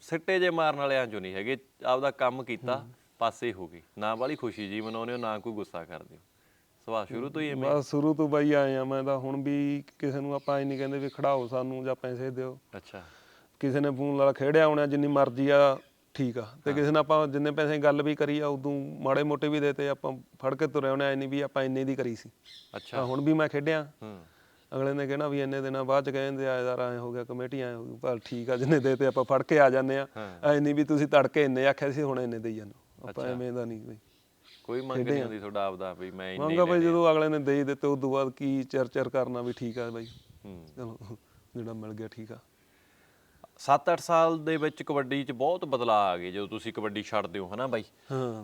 ਸਿੱਟੇ ਜੇ ਮਾਰਨ ਵਾਲਿਆਂ ਚੋਂ ਨਹੀਂ ਹੈਗੇ ਆਪਦਾ ਕੰਮ ਕੀਤਾ ਪਾਸੇ ਹੋ ਗਏ ਨਾ ਬਾਹਲੀ ਖੁਸ਼ੀ ਜੀ ਮਨਾਉਂਦੇ ਹੋ ਨਾ ਕੋਈ ਗੁੱਸਾ ਕਰਦੇ ਹੋ। ਸੁਭਾਅ ਸ਼ੁਰੂ ਤੋਂ ਹੀ ਐਵੇਂ। ਬਸ ਸ਼ੁਰੂ ਤੋਂ ਬਾਈ ਆਏ ਆ ਮੈਂ ਤਾਂ ਹੁਣ ਵੀ ਕਿਸੇ ਨੂੰ ਆਪਾਂ ਇਹ ਨਹੀਂ ਕਹਿੰਦੇ ਵੀ ਖੜਾਓ ਸਾਨੂੰ ਜਾਂ ਪੈਸੇ ਦਿਓ। ਅੱਛਾ। ਕਿਸੇ ਨੇ ਫੋਨ ਲਾ ਖੇੜਿਆ ਹੋਣਾ ਜਿੰਨੀ ਮਰਜ਼ੀ ਆ ਠੀਕ ਆ। ਤੇ ਕਿਸੇ ਨੇ ਆਪਾਂ ਜਿੰਨੇ ਪੈਸੇ ਗੱਲ ਵੀ ਕਰੀ ਆ ਉਦੋਂ ਮਾੜੇ ਮੋਟੇ ਵੀ ਦੇਤੇ ਆਪਾਂ ਫੜ ਕੇ ਤੁਰੇ ਆਉਣੇ ਐ ਨਹੀਂ ਵੀ ਆਪਾਂ ਇੰਨੇ ਦੀ ਕਰੀ ਸੀ। ਅੱਛਾ। ਹੁਣ ਵੀ ਮੈਂ ਖੇਡਿਆ। ਹੂੰ। ਅਗਲੇ ਨੇ ਕਹਿਣਾ ਵੀ ਇੰਨੇ ਦਿਨਾਂ ਬਾਅਦ ਚ ਕਹਿੰਦੇ ਆ ਯਾਰ ਐ ਹੋ ਗਿਆ ਕਮੇਟੀ ਐ ਹੋ ਗਈ। ਪਰ ਠੀਕ ਆ ਜਿੰਨੇ ਦੇਤੇ ਆਪਾਂ ਫੜ ਕੇ ਆ ਜਾਂਦੇ ਆ। ਐ ਨਹੀਂ ਵੀ ਤੁਸੀਂ ਤੜਕੇ ਇੰਨੇ ਆਖਿਆ ਸੀ ਹੁਣ ਇੰਨੇ ਦੇਈ ਜਾਂਦੇ ਆਪਾਂ ਐਵੇਂ ਦਾ ਨਹੀਂ ਬਈ ਕੋਈ ਮੰਗ ਨਹੀਂ ਹੁੰਦੀ ਤੁਹਾਡਾ ਆਪਦਾ ਵੀ ਮੈਂ ਇੰਨੇ ਮੰਗਾ ਬਈ ਜਦੋਂ ਅਗਲੇ ਨੇ ਦੇ ਦਿੱਤੇ ਉਸ ਤੋਂ ਬਾਅਦ ਕੀ ਚਰ ਚਰ ਕਰਨਾ ਵੀ ਠੀਕ ਆ ਬਈ। ਹੂੰ। ਚਲੋ ਜਿਹੜਾ ਮਿਲ ਗਿਆ ਠੀਕ ਆ। 7-8 ਸਾਲ ਦੇ ਵਿੱਚ ਕਬੱਡੀ 'ਚ ਬਹੁਤ ਬਦਲਾਅ ਆ ਗਏ ਜਦੋਂ ਤੁਸੀਂ ਕਬੱਡੀ ਛੱਡਦੇ ਹੋ ਹਨਾ ਬਾਈ?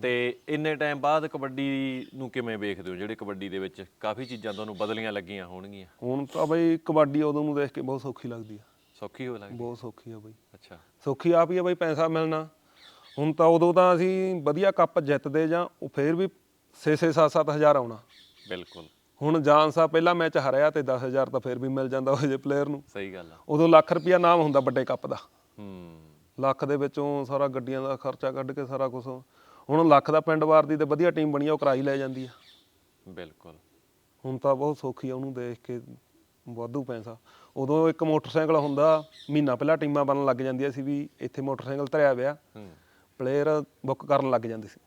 ਤੇ ਇੰਨੇ ਟਾਈਮ ਬਾਅਦ ਕਬੱਡੀ ਨੂੰ ਕਿਵੇਂ ਵੇਖਦੇ ਹੋ ਜਿਹੜੇ ਕਬੱਡੀ ਦੇ ਵਿੱਚ ਕਾਫੀ ਚੀਜ਼ਾਂ ਤੁਹਾਨੂੰ ਬਦਲੀਆਂ ਲੱਗੀਆਂ ਹੋਣਗੀਆਂ? ਹੁਣ ਤਾਂ ਬਈ ਕਬੱਡੀ ਉਦੋਂ ਨੂੰ ਦੇਖ ਕੇ ਬਹੁਤ ਸੌਖੀ ਲੱਗਦੀ ਆ। ਸੌਖੀ ਹੋ ਲੱਗਦੀ? ਬਹੁਤ ਸੌਖੀ ਆ ਬਈ। ਅੱਛਾ। ਸੌਖੀ ਆਪ ਹੀ ਆ ਬਈ ਪੈਸਾ ਮਿਲਣਾ। ਹੁਣ ਤਾਂ ਉਦੋਂ ਤਾਂ ਅਸੀਂ ਵਧੀਆ ਕੱਪ ਜਿੱਤਦੇ ਜਾਂ ਉਹ ਫੇਰ ਵੀ 6-6 7-7 ਹਜ਼ਾਰ ਆਉਣਾ। ਬਿਲਕੁਲ। ਹੁਣ ਜਾਨ ਸਾਹਿਬ ਪਹਿਲਾ ਮੈਚ ਹਰਿਆ ਤੇ 10000 ਤਾਂ ਫੇਰ ਵੀ ਮਿਲ ਜਾਂਦਾ ਉਹ ਜੇ ਪਲੇਅਰ ਨੂੰ। ਸਹੀ ਗੱਲ ਆ। ਉਦੋਂ ਲੱਖ ਰੁਪਿਆ ਨਾਮ ਹੁੰਦਾ ਵੱਡੇ ਕੱਪ ਦਾ। ਹੂੰ। ਲੱਖ ਦੇ ਵਿੱਚੋਂ ਸਾਰਾ ਗੱਡੀਆਂ ਦਾ ਖਰਚਾ ਕੱਢ ਕੇ ਸਾਰਾ ਕੁਝ ਹੁਣ ਲੱਖ ਦਾ ਪਿੰਡ ਵਾਰ ਦੀ ਤੇ ਵਧੀਆ ਟੀਮ ਬਣੀ ਆ ਉਹ ਕਰਾਈ ਲੈ ਜਾਂਦੀ ਆ। ਬਿਲਕੁਲ। ਹੁਣ ਤਾਂ ਬਹੁਤ ਸੌਖੀ ਆ ਉਹਨੂੰ ਦੇਖ ਕੇ ਵਾਧੂ ਪੈਸਾ। ਉਦੋਂ ਇੱਕ ਮੋਟਰਸਾਈਕਲ ਹੁੰਦਾ ਮਹੀਨਾ ਪਹਿਲਾਂ ਟੀਮਾਂ ਬਣਨ ਲੱਗ ਜਾਂਦੀਆਂ ਸੀ ਵੀ ਇੱਥੇ ਮੋਟਰਸਾਈਕਲ ਧਰਿਆ ਪਿਆ। ਹੂੰ। ਪਲੇਅਰ ਬੁੱਕ ਕਰਨ ਲੱਗ ਜਾਂਦੇ ਸੀ।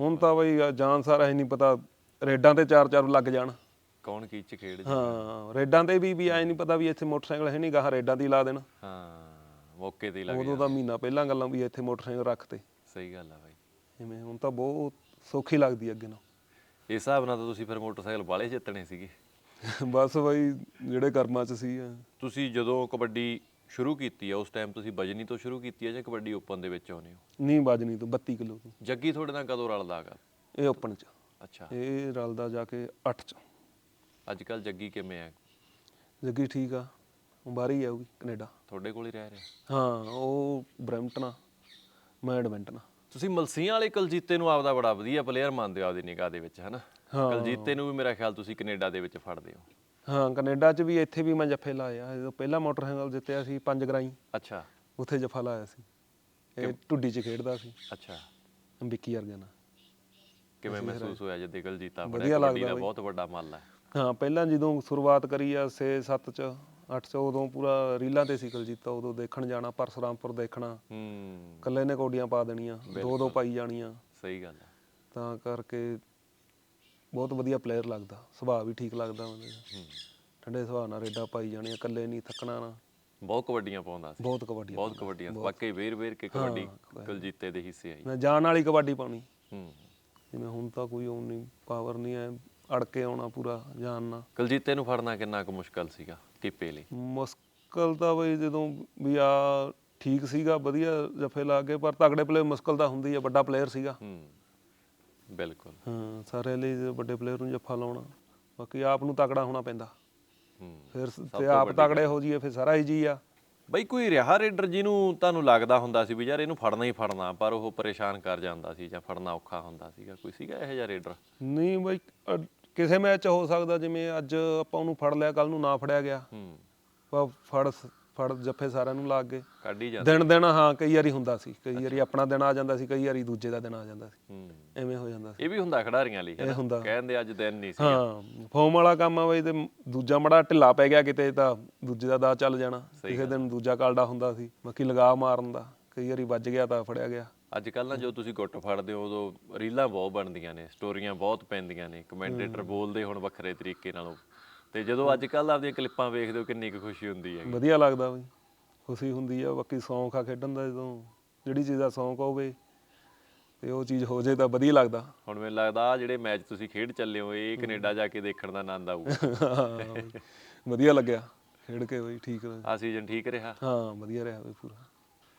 ਹੁਣ ਤਾਂ ਬਈ ਜਾਨ ਸਾਰਾ ਹੀ ਨਹੀਂ ਪਤਾ ਰੇਡਾਂ ਤੇ ਚਾਰ ਚਾਰ ਲੱਗ ਜਾਣ। ਕੌਣ ਕੀ ਚ ਖੇਡ ਹਾਂ ਰੇਡਾਂ ਤੇ ਵੀ ਵੀ ਐ ਨਹੀਂ ਪਤਾ ਵੀ ਇੱਥੇ ਮੋਟਰਸਾਈਕਲ ਹੈ ਨਹੀਂ ਗਾਹ ਰੇਡਾਂ ਦੀ ਲਾ ਦੇਣ। ਹਾਂ ਮੌਕੇ ਤੇ ਹੀ ਲੱਗ ਉਦੋਂ ਤਾਂ ਮਹੀਨਾ ਪਹਿਲਾਂ ਗੱਲਾਂ ਵੀ ਇੱਥੇ ਮੋਟਰਸਾਈਕਲ ਰੱਖਤੇ ਸਹੀ ਗੱਲ ਆ ਬਾਈ। ਐਵੇਂ ਹੁਣ ਤਾਂ ਬਹੁਤ ਸੌਖੀ ਲੱਗਦੀ ਅੱਗੇ ਨੂੰ ਇਸ ਹਿਸਾਬ ਨਾਲ ਤਾਂ ਤੁਸੀਂ ਫਿਰ ਮੋਟਰਸਾਈਕਲ ਵਾਲੇ ਜਿੱਤਣੇ ਸੀਗੇ। ਬਸ ਬਈ ਜਿਹੜੇ ਕਰਮਾਂ 'ਚ ਸੀ ਆ। ਤੁਸੀਂ ਜਦੋਂ ਕਬੱਡੀ ਸ਼ੁਰੂ ਕੀਤੀ ਆ ਉਸ ਟਾਈਮ ਤੁਸੀਂ ਬਜਨੀ ਤੋਂ ਸ਼ੁਰੂ ਕੀਤੀ ਆ ਜਾਂ ਕਬੱਡੀ ਓਪਨ ਦੇ ਵਿੱਚ ਆਉਨੇ ਹੋ? ਨਹੀਂ ਬਾਜਣੀ ਤੋਂ 32 ਕਿਲੋ ਤੋਂ। ਜੱਗੀ ਤੁਹਾਡੇ ਨਾਲ ਕਦੋਂ ਰਲਦਾ ਹੈਗਾ ਇਹ ਓਪਨ 'ਚ। ਅੱਛਾ। ਇਹ ਰਲਦਾ ਜਾ ਕੇ 8 'ਚ। ਅੱਜ ਕੱਲ ਜੱਗੀ ਕਿਵੇਂ ਆ? ਜੱਗੀ ਠੀਕ ਆ ਉਹ ਬਾਹਰ ਹੀ ਆ ਉਹ ਵੀ ਕੈਨੇਡਾ। ਤੁਹਾਡੇ ਕੋਲ ਹੀ ਰਹਿ ਰਿਹਾ? ਹਾਂ ਉਹ ਬ੍ਰੈਂਪਟਨ ਆ ਮੈਂ ਐਡਮਿੰਟਨ ਆ। ਤੁਸੀਂ ਮਲਸੀਆਂ ਵਾਲੇ ਕਲਜੀਤੇ ਨੂੰ ਆਪਦਾ ਬੜਾ ਵਧੀਆ ਪਲੇਅਰ ਮੰਨਦੇ ਹੋ ਆਪਦੀ ਨਿਗਾਹ ਦੇ ਵਿੱਚ ਹਨਾ? ਹਾਂ। ਕਲਜੀਤੇ ਨੂੰ ਵੀ ਮੇਰਾ ਖਿਆਲ ਤੁਸੀਂ ਕੈਨੇਡਾ ਦੇ ਵਿੱਚ ਫੜਦੇ ਹੋ। ਹਾਂ ਕੈਨੇਡਾ 'ਚ ਵੀ ਇੱਥੇ ਵੀ ਮੈਂ ਜੱਫੇ ਲਾਇਆ ਜਦੋਂ ਪਹਿਲਾ ਮੋਟਰਸਾਈਕਲ ਜਿੱਤਿਆ ਸੀ ਪੰਜ ਗਰਾਈ ਅੱਛਾ। ਉੱਥੇ ਜੱਫਾ ਲਾਇਆ ਸੀ। ਇਹ ਟੁੱਡੀ 'ਚ ਖੇਡਦਾ ਸੀ। ਅੱਛਾ। ਅੰਬਿਕੀ ਵਰਗਾ ਨਾਲ। ਕਿਵੇਂ ਮਹਿਸੂਸ ਹੋਇਆ ਜਦ ਕਲਜੀਤਾ ਵਧੀਆ ਬਣਿਆ ਕਬੱਡੀ ਲੱਗਦਾ ਦਾ ਬਈ। ਬਹੁਤ ਵੱਡਾ ਮੱਲ ਹੈ। ਹਾਂ ਪਹਿਲਾਂ ਜਦੋਂ ਸ਼ੁਰੂਆਤ ਕਰੀ ਆ 6 7 ਚ 8 ਚ ਉਦੋਂ ਪੂਰਾ ਰੀਲਾਂ ਤੇ ਸੀ ਕਲਜੀਤਾ ਉਦੋਂ ਦੇਖਣ ਜਾਣਾ ਪਰਸਰਾਮਪੁਰ ਦੇਖਣਾ। ਹੂੰ। ਕੱਲੇ ਨੇ ਕੌਡੀਆਂ ਪਾ ਦੇਣੀਆਂ ਦੋ ਦੋ ਪਾਈ ਜਾਣੀਆਂ। ਸਹੀ ਗੱਲ ਹੈ। ਤਾਂ ਕਰਕੇ ਬਹੁਤ ਵਧੀਆ ਪਲੇਅਰ ਲੱਗਦਾ ਸੁਭਾਅ ਵੀ ਠੀਕ ਲੱਗਦਾ ਹੂੰ। ਠੰਡੇ ਸੁਭਾਅ ਨਾਲ ਰੇਡਾ ਪਾਈ ਜਾਣੀਆਂ ਕੱਲੇ ਨਹੀਂ ਥੱਕਣਾ ਨਾ। ਬਹੁਤ ਕਬੱਡੀਆਂ ਪਾਉਂਦਾ ਸੀ। ਬਹੁਤ ਕਬੱਡੀ ਬਹੁਤ ਕਬੱਡੀਆਂ ਵਾਕਈ ਵੇਰ ਵੇਰ ਕੇ ਕਬੱਡੀ ਕਲਜੀਤੇ ਦੇ ਹਿੱਸੇ ਆਈ। ਮੈਂ ਜਾਣ ਵਾਲੀ ਕਬੱਡੀ ਪਾਉਣੀ। ਹੂੰ। ਜਿਵੇਂ ਹੁਣ ਤਾਂ ਕੋਈ ਉਹ ਨਹੀਂ ਪਾਵਰ ਨਹੀਂ ਐ ਅੜ ਕੇ ਆਉਣਾ ਪੂਰਾ ਜਾਣ ਨਾਲ ਕਲਜੀਤੇ ਨੂੰ ਫੜਨਾ ਕਿੰਨਾ ਕੁ ਮੁਸ਼ਕਲ ਸੀਗਾ ਕੀਪੇ ਲਈ? ਮੁਸ਼ਕਲ ਤਾਂ ਬਈ ਜਦੋਂ ਵੀ ਆ ਠੀਕ ਸੀਗਾ ਵਧੀਆ ਜਫੇ ਲਾ ਕੇ ਪਰ ਤਗੜੇ ਪਲੇਅਰ ਮੁਸ਼ਕਲ ਤਾਂ ਹੁੰਦੀ ਆ ਵੱਡਾ ਪਲੇਅਰ ਸੀਗਾ। ਹੂੰ ਬਿਲਕੁਲ। ਹਾਂ ਸਾਰੇ ਲਈ ਵੱਡੇ ਪਲੇਅਰ ਨੂੰ ਜੱਫਾ ਲਾਉਣਾ ਬਾਕੀ ਆਪ ਨੂੰ ਤਗੜਾ ਹੋਣਾ ਪੈਂਦਾ। ਹੂੰ ਫਿਰ ਤੇ ਆਪ ਤਗੜੇ ਹੋ ਜਾਈਏ ਫਿਰ ਸਾਰਾ ਹੀ ਜੀ ਆ। ਬਈ ਕੋਈ ਰਿਹਾ ਰੇਡਰ ਜਿਹਨੂੰ ਤੁਹਾਨੂੰ ਲੱਗਦਾ ਹੁੰਦਾ ਸੀ ਵੀ ਯਾਰ ਇਹਨੂੰ ਫੜਨਾ ਹੀ ਫੜਨਾ ਪਰ ਉਹ ਪਰੇਸ਼ਾਨ ਕਰ ਜਾਂਦਾ ਸੀ ਜਾਂ ਫੜਨਾ ਔਖਾ ਹੁੰਦਾ ਸੀਗਾ। ਕੋਈ ਸੀਗਾ ਇਹੋ ਜਿਹਾ ਰੇਡਰ? ਨਹੀਂ ਬਈ ਅ, ਕਿਸੇ ਮੈਚ ਹੋ ਸਕਦਾ ਜਿਵੇਂ ਅੱਜ ਆਪਾਂ ਉਹਨੂੰ ਫੜ ਲਿਆ ਕੱਲ ਨੂੰ ਨਾ ਫੜਿਆ ਗਿਆ। ਹੂੰ। ਫੜ ਫੜ ਜੱਫੇ ਸਾਰਿਆਂ ਨੂੰ ਲੱਗ ਗਏ। ਕੱਢ ਹੀ ਜਾਂਦਾ। ਦਿਨ ਦਿਨ ਹਾਂ ਕਈ ਵਾਰੀ ਹੁੰਦਾ ਸੀ ਕਈ ਵਾਰੀ ਆਪਣਾ ਦਿਨ ਆ ਜਾਂਦਾ ਸੀ ਕਈ ਵਾਰੀ ਦੂਜੇ ਦਾ ਦਿਨ ਆ ਜਾਂਦਾ ਸੀ। ਐਵੇਂ ਹੋ ਜਾਂਦਾ ਸੀ। ਇਹ ਵੀ ਹੁੰਦਾ ਖਿਡਾਰੀਆਂ ਲਈ ਹੈ ਇਹ ਹੁੰਦਾ। ਕਹਿੰਦੇ ਅੱਜ ਦਿਨ ਨਹੀਂ ਸੀ ਹਾਂ ਫੋਮ ਵਾਲਾ ਕੰਮ ਆ ਬਈ ਤੇ ਦੂਜਾ ਮੜਾ ਢਿੱਲਾ ਪੈ ਗਿਆ ਕਿਤੇ ਤਾਂ ਦੂਜੇ ਦਾ ਦਾ ਚੱਲ ਜਾਣਾ। ਕਿਸੇ ਦਿਨ ਦੂਜਾ ਕਾਲਡਾ ਹੁੰਦਾ ਸੀ ਬਾਕੀ ਲਗਾ ਮਾਰਨ ਦਾ ਕਈ ਵਾਰੀ ਵੱਜ ਗਿਆ ਤਾਂ ਫੜਿਆ ਗਿਆ। ਅੱਜ ਕੱਲ ਨਾ ਜੋ ਤੁਸੀਂ ਗੁੱਟ ਫੜਦੇ ਹੋ ਉਦੋਂ ਰੀਲਾਂ ਬਹੁਤ ਬਣਦੀਆਂ ਨੇ ਸਟੋਰੀਆਂ ਬਹੁਤ ਪੈਂਦੀਆਂ ਨੇ ਕਮੈਂਟੇਟਰ ਬੋਲਦੇ ਹੁਣ ਵੱਖਰੇ ਤਰੀਕੇ ਨਾਲ। ਤੇ ਜਦੋਂ ਅੱਜ ਕੱਲ ਆਪਦੀਆਂ ਕਲਿੱਪਾਂ ਵੇਖਦੇ ਹੋ ਕਿੰਨੀ ਕੁ ਖੁਸ਼ੀ ਹੁੰਦੀ ਹੈ ਵਧੀਆ ਲੱਗਦਾ ਬਈ। ਖੁਸ਼ੀ ਹੁੰਦੀ ਆ ਬਾਕੀ ਸ਼ੌਂਕ ਆ ਖੇਡਣ ਦਾ ਜਦੋਂ। ਜਿਹੜੀ ਚੀਜ਼ ਦਾ ਸ਼ੌਂਕ ਹੋਵੇ ਤੇ ਉਹ ਚੀਜ਼ ਹੋ ਜੇ ਤਾਂ ਵਧੀਆ ਲੱਗਦਾ। ਹੁਣ ਮੈਨੂੰ ਲੱਗਦਾ ਆਹ ਜਿਹੜੇ ਮੈਚ ਤੁਸੀਂ ਖੇਡ ਚੱਲੇ ਹੋ ਇਹ ਕੈਨੇਡਾ ਜਾ ਕੇ ਦੇਖਣ ਦਾ ਆਨੰਦ ਆਊ ਹਾਂ ਬਈ, ਵਧੀਆ ਲੱਗਿਆ ਖੇਡ ਕੇ ਬਈ ਠੀਕ ਲੱਗਾ ਆ ਸੀਜ਼ਨ ਠੀਕ ਰਿਹਾ? ਹਾਂ ਵਧੀਆ ਰਿਹਾ ਬਈ ਪੂਰਾ।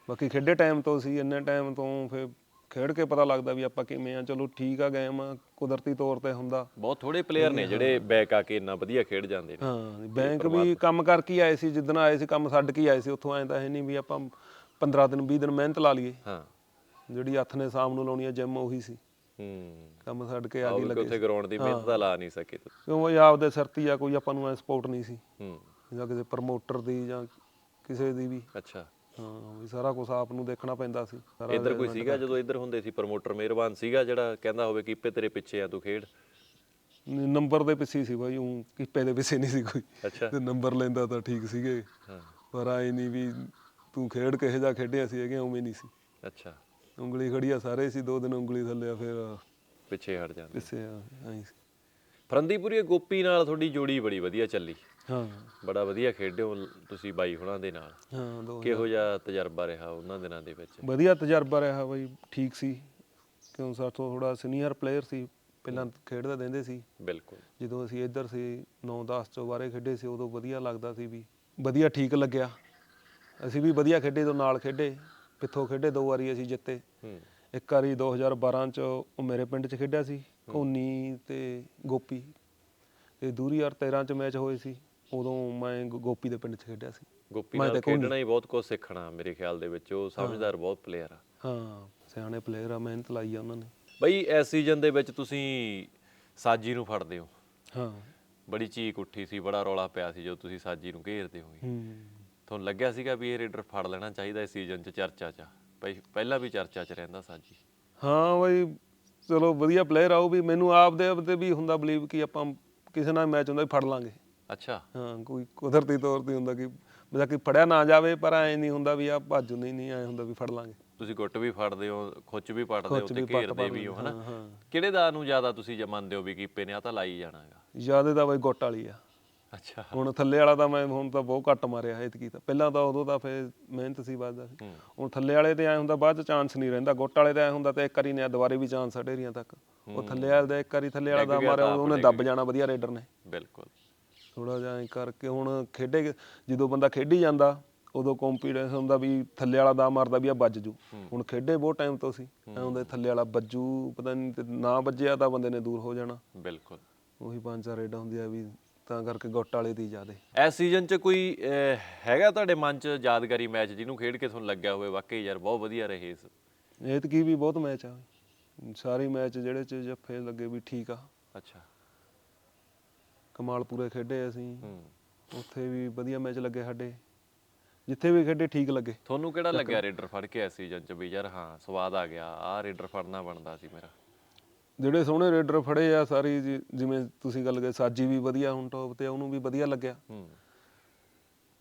ਬਾਕੀ ਖੇਡੇ ਟਾਈਮ ਤੋਂ ਸੀ ਇੰਨੇ ਟਾਈਮ ਤੋਂ ਫਿਰ ਖੇਡ ਕੇ ਪਤਾ ਲੱਗਦਾ ਵੀ ਆਪਾਂ ਕਿਵੇਂ ਆ ਚਲੋ ਠੀਕ ਆ ਗੇਮ ਕੁਦਰਤੀ ਤੌਰ ਤੇ ਹੁੰਦਾ। ਬਹੁਤ ਥੋੜੇ ਪਲੇਅਰ ਨੇ ਜਿਹੜੇ ਬੈਕ ਆ ਕੇ ਇੰਨਾ ਵਧੀਆ ਖੇਡ ਜਾਂਦੇ ਨੇ। ਹਾਂ ਬੈਂਕ ਵੀ ਕੰਮ ਕਰਕੇ ਆਏ ਸੀ ਜਿੱਦਣ ਆਏ ਸੀ ਕੰਮ ਛੱਡ ਕੇ ਆਏ ਸੀ ਉੱਥੋਂ ਐਂ ਤਾਂ ਹੈ ਨਹੀਂ ਵੀ ਆਪਾਂ 15 ਦਿਨ 20 ਦਿਨ ਮਿਹਨਤ ਲਾ ਲਈਏ। ਹਾਂ। ਜਿਹੜੀ ਹੱਥ ਨੇ ਸ਼ਾਮ ਨੂੰ ਲਾਉਣੀ ਆ ਜਿਮ ਉਹੀ ਸੀ। ਹੂੰ। ਕੰਮ ਛੱਡ ਕੇ ਆ ਆਹ ਗਈ ਵੀ ਲੱਗੇ ਉੱਥੇ ਗਰਾਊਂਡ ਦੀ ਮਿਹਨਤ ਤਾਂ ਲਾ ਨਹੀਂ ਸਕੇ ਤੁਸੀਂ। ਕਿਉਂ ਆਪਦੇ ਸਰਤੀ ਆ ਕੋਈ ਆਪਾਂ ਨੂੰ ਐ ਸਪੋਰਟ ਨਹੀਂ ਸੀ। ਹੂੰ। ਜਾਂ ਕਿਸੇ ਪ੍ਰਮੋਟਰ ਦੀ ਜਾਂ ਕਿਸੇ ਦੀ ਵੀ। ਅੱਛਾ। ਹਾਂ ਵੀ ਸਾਰਾ ਕੁਝ ਆਪ ਨੂੰ ਦੇਖਣਾ ਪੈਂਦਾ ਸੀ ਸਾਰਾ ਇੱਧਰ ਕੋਈ ਸੀਗਾ ਜਦੋਂ ਇੱਧਰ ਹੁੰਦੇ ਸੀ ਪ੍ਰਮੋਟਰ ਮਿਹਰਬਾਨ ਸੀਗਾ ਜਿਹੜਾ ਕਹਿੰਦਾ ਹੋਵੇ ਕੀਪੇ ਤੇਰੇ ਪਿੱਛੇ ਆ ਤੂੰ ਖੇਡ। ਨੰਬਰ ਦੇ ਪਿੱਛੇ ਸੀ ਬਾਈ ਉਹ ਕੀਪੇ ਦੇ ਪਿੱਛੇ ਨਹੀਂ ਸੀ ਕੋਈ। ਅੱਛਾ। ਤੇ ਨੰਬਰ ਲੈਂਦਾ ਤਾਂ ਠੀਕ ਸੀਗੇ। ਹਾਂ। ਪਰ ਆਏ ਨਹੀਂ ਵੀ ਤੂੰ ਖੇਡ ਕਿਹੋ ਜਿਹਾ ਖੇਡਿਆ ਸੀ ਹੈਗੇ ਉਵੇਂ ਨਹੀਂ ਸੀ। ਅੱਛਾ। ਉਂਗਲੀ ਖੜੀ ਆ ਸਾਰੇ ਸੀ ਦੋ ਦਿਨ ਉਂਗਲੀ ਥੱਲੇ ਆ ਫਿਰ ਪਿੱਛੇ ਹਟ ਜਾਂਦੇ। ਪਿੱਛੇ ਆ ਆਈ ਸੀ। ਫਰੰਦੀਪੁਰੀ ਗੋਪੀ ਨਾਲ ਤੁਹਾਡੀ ਜੋੜੀ ਬੜੀ ਵਧੀਆ ਚੱਲੀ। ਹਾਂ। ਬੜਾ ਵਧੀਆ ਖੇਡਿਓ ਤੁਸੀਂ ਬਾਈ ਹੁਣਾਂ ਦੇ ਨਾਲ। ਹਾਂ ਦੋ ਕਿਹੋ ਜਿਹਾ ਤਜਰਬਾ ਰਿਹਾ ਉਹਨਾਂ ਦਿਨਾਂ ਦੇ ਵਿੱਚ? ਵਧੀਆ ਤਜਰਬਾ ਰਿਹਾ ਬਾਈ ਠੀਕ ਸੀ। ਕਿਉਂ ਸਾਥੋਂ ਥੋੜਾ ਸੀਨੀਅਰ ਪਲੇਅਰ ਸੀ ਪਹਿਲਾਂ ਖੇਡਦਾ ਦਿੰਦੇ ਸੀ। ਬਿਲਕੁਲ। ਜਦੋਂ ਅਸੀਂ ਇੱਧਰ ਸੀ 9-10 ਚੋਂ ਬਾਰੇ ਖੇਡੇ ਸੀ ਉਦੋਂ ਵਧੀਆ ਲੱਗਦਾ ਸੀ ਵੀ ਵਧੀਆ ਠੀਕ ਲੱਗਿਆ। ਅਸੀਂ ਵੀ ਵਧੀਆ ਖੇਡੇ ਤੋਂ ਨਾਲ ਖੇਡੇ ਪਿੱਥੋਂ ਖੇਡੇ ਦੋ ਵਾਰੀ ਅਸੀਂ ਜਿੱਤੇ। ਹੂੰ। ਇੱਕ ਵਾਰੀ 2012 ਚ ਉਹ ਮੇਰੇ ਪਿੰਡ ਚ ਖੇਡਿਆ ਸੀ ਕੋਨੀ ਤੇ ਗੋਪੀ। ਤੇ ਦੂਰੀ ਯਾਰ 13 ਚ ਮੈਚ ਹੋਏ ਸੀ। ਉਦੋਂ ਮੈਂ ਗੋ- ਗੋਪੀ ਦੇ ਪਿੰਡ ਚ ਖੇਡਿਆ ਸੀ। ਗੋਪੀ ਮੈਂ ਨਾਲ ਤਾਂ ਕੋਈ ਖੇਡਣਾ ਹੀ ਬਹੁਤ ਕੁਝ ਸਿੱਖਣਾ ਮੇਰੇ ਖਿਆਲ ਦੇ ਵਿੱਚ। ਉਹ ਸਮਝਦਾਰ ਬਹੁਤ ਪਲੇਅਰ ਆ। ਹਾਂ ਸਿਆਣੇ ਪਲੇਅਰ ਆ ਮਿਹਨਤ ਲਾਈ ਆ ਉਹਨਾਂ ਨੇ। ਬਈ ਇਸ ਸੀਜ਼ਨ ਦੇ ਵਿੱਚ ਤੁਸੀਂ ਸਾਜੀ ਨੂੰ ਫੜਦੇ ਹੋ। ਹਾਂ। ਬੜੀ ਚੀਕ ਉੱਠੀ ਸੀ ਬੜਾ ਰੌਲਾ ਪਿਆ ਸੀ ਜਦੋਂ ਤੁਸੀਂ ਸਾਜੀ ਨੂੰ ਘੇਰਦੇ ਹੋਗੇ। ਹੂੰ। ਤੁਹਾਨੂੰ ਲੱਗਿਆ ਸੀਗਾ ਵੀ ਇਹ ਰੇਡਰ ਫੜ ਲੈਣਾ ਚਾਹੀਦਾ ਇਸ ਸੀਜ਼ਨ 'ਚ ਚਰਚਾ 'ਚ? ਪਹਿ- ਪਹਿਲਾਂ ਵੀ ਚਰਚਾ 'ਚ ਰਹਿੰਦਾ ਸਾਜੀ। ਹਾਂ ਬਈ ਚਲੋ ਵਧੀਆ ਪਲੇਅਰ ਆ ਉਹ ਵੀ। ਮੈਨੂੰ ਆਪ ਦੇ ਆਪ ਤੇ ਵੀ ਹੁੰਦਾ ਬਲੀਵ ਕਿ ਆਪਾਂ ਕਿਸੇ ਨਾਲ ਮੈਚ ਹੁੰਦਾ ਵੀ ਫੜ ਲਾਂਗੇ। ਅੱਛਾ। ਹਾਂ ਕੋਈ ਕੁਦਰਤੀ ਤੌਰ ਤੇ ਹੁੰਦਾ ਕਿ ਮਤਲਬ ਕਿ ਫੜਿਆ ਨਾ ਜਾਵੇ ਪਰ ਐ ਨਹੀਂ ਹੁੰਦਾ ਵੀ ਆ ਭਾਜੂ ਨਹੀਂ ਨਹੀਂ ਐ ਹੁੰਦਾ ਵੀ ਫੜ ਲਾਂਗੇ। ਤੁਸੀਂ ਗੁੱਟ ਵੀ ਫੜਦੇ ਹੋ ਖੁੱਚ ਵੀ ਪੜਦੇ ਹੋ ਤੇ ਘੇਰਦੇ ਵੀ ਹੋ ਹਨਾ। ਕਿਹੜੇ ਦਾ ਨੂੰ ਜ਼ਿਆਦਾ ਤੁਸੀਂ ਜੇ ਮੰਨਦੇ ਹੋ ਵੀ ਕੀਪੇ ਨੇ? ਆ ਤਾਂ ਲਾਈ ਜਾਣਾਗਾ ਜਿਆਦੇ ਦਾ ਬਈ ਗੁੱਟ ਵਾਲੀ ਆ। ਅੱਛਾ। ਹੁਣ ਥੱਲੇ ਵਾਲਾ ਤਾਂ ਮੈਂ ਹੁਣ ਤਾਂ ਬਹੁਤ ਘੱਟ ਮਾਰਿਆ ਐਤਕੀ ਤਾਂ। ਪਹਿਲਾਂ ਤਾਂ ਉਦੋਂ ਤਾਂ ਫੇਰ ਮਿਹਨਤ ਸੀ ਵੱਧਦਾ ਸੀ। ਹੁਣ ਥੱਲੇ ਵਾਲੇ ਤੇ ਐ ਹੁੰਦਾ ਬਾਅਦ ਚ ਚਾਂਸ ਨਹੀਂ ਰਹਿੰਦਾ। ਗੁੱਟ ਵਾਲੇ ਤੇ ਐ ਹੁੰਦਾ ਤੇ ਇੱਕ ਵਾਰੀ ਨੇ ਦੁਬਾਰੇ ਵੀ ਚਾਂਸ ਢੇਰੀਆਂ ਤੱਕ। ਉਹ ਥੱਲੇ ਵਾਲੇ ਦਾ ਇੱਕ ਵਾਰੀ ਥੱਲੇ ਵਾਲਾ ਦਾ ਮਾਰਿਆ ਤਾਂ ਉਹਨੇ ਦੱਬ ਜਾਣਾ ਵਧੀਆ ਰੇਡਰ ਨੇ। ਬਿਲਕੁਲ। ਥੋੜਾ ਜਿਹਾ ਐਂ ਕਰਕੇ ਹੁਣ ਖੇਡੇ ਜਦੋਂ ਬੰਦਾ ਖੇਡੀ ਜਾਂਦਾ ਉਦੋਂ ਕੰਫੀਡੈਂਸ ਹੁੰਦਾ ਵੀ ਥੱਲੇ ਵਾਲਾ ਦਾ ਮਾਰਦਾ ਵੀ ਆ ਵੱਜ ਜੂ। ਹੁਣ ਖੇਡੇ ਬਹੁਤ ਟਾਈਮ ਤੋਂ ਸੀ ਐ ਹੁੰਦਾ ਥੱਲੇ ਵਾਲਾ ਵੱਜੂ ਪਤਾ ਨਹੀਂ ਤੇ ਨਾ ਵੱਜਿਆ ਤਾਂ ਬੰਦੇ ਨੇ ਦੂਰ ਹੋ ਜਾਣਾ। ਬਿਲਕੁਲ। ਉਹੀ ਪੰਜ ਚਾਰ ਰੇਡਾਂ ਹੁੰਦੀਆਂ ਵੀ ਤਾਂ ਕਰਕੇ ਗੁੱਟ ਵਾਲੇ ਦੀ ਜ਼ਿਆਦੇ। ਇਸ ਸੀਜ਼ਨ 'ਚ ਕੋਈ ਹੈਗਾ ਤੁਹਾਡੇ ਮਨ 'ਚ ਯਾਦਗਾਰੀ ਮੈਚ ਜਿਹਨੂੰ ਖੇਡ ਕੇ ਤੁਹਾਨੂੰ ਲੱਗਿਆ ਹੋਵੇ? ਵਾਕਈ ਯਾਰ ਬਹੁਤ ਵਧੀਆ ਰਹੇ ਇਸ। ਐਤਕੀ ਵੀ ਬਹੁਤ ਮੈਚ ਆ। ਸਾਰੇ ਮੈਚ ਜਿਹੜੇ ਚ ਜੱਫੇ ਲੱਗੇ ਵੀ ਠੀਕ ਆ। ਅੱਛਾ। ਕਮਾਲ ਪੂਰੇ ਖੇਡੇ ਅਸੀਂ। ਹੂੰ। ਉੱਥੇ ਵੀ ਵਧੀਆ ਮੈਚ ਲੱਗੇ ਸਾਡੇ। ਜਿੱਥੇ ਵੀ ਖੇਡੇ ਠੀਕ ਲੱਗੇ। ਤੁਹਾਨੂੰ ਕਿਹੜਾ ਲੱਗਿਆ ਰੇਡਰ ਫੜ ਕੇ ਸੀਜ਼ਨ 'ਚ ਵੀ? ਯਾਰ ਹਾਂ ਸਵਾਦ ਆ ਗਿਆ। ਆਹ ਰੇਡਰ ਫੜਨਾ ਬਣਦਾ ਸੀ ਮੇਰਾ। ਜਿਹੜੇ ਸੋਹਣੇ ਰੇਡਰ ਫੜੇ ਆ ਸਾਰੀ ਜੀ- ਜਿਵੇਂ ਤੁਸੀਂ ਗੱਲ ਕਰੀ ਸਾਜੀ ਵੀ ਵਧੀਆ ਹੁਣ ਟੌਪ ਤੇ ਆ, ਉਹਨੂੰ ਵੀ ਵਧੀਆ ਲੱਗਿਆ। ਹੂੰ।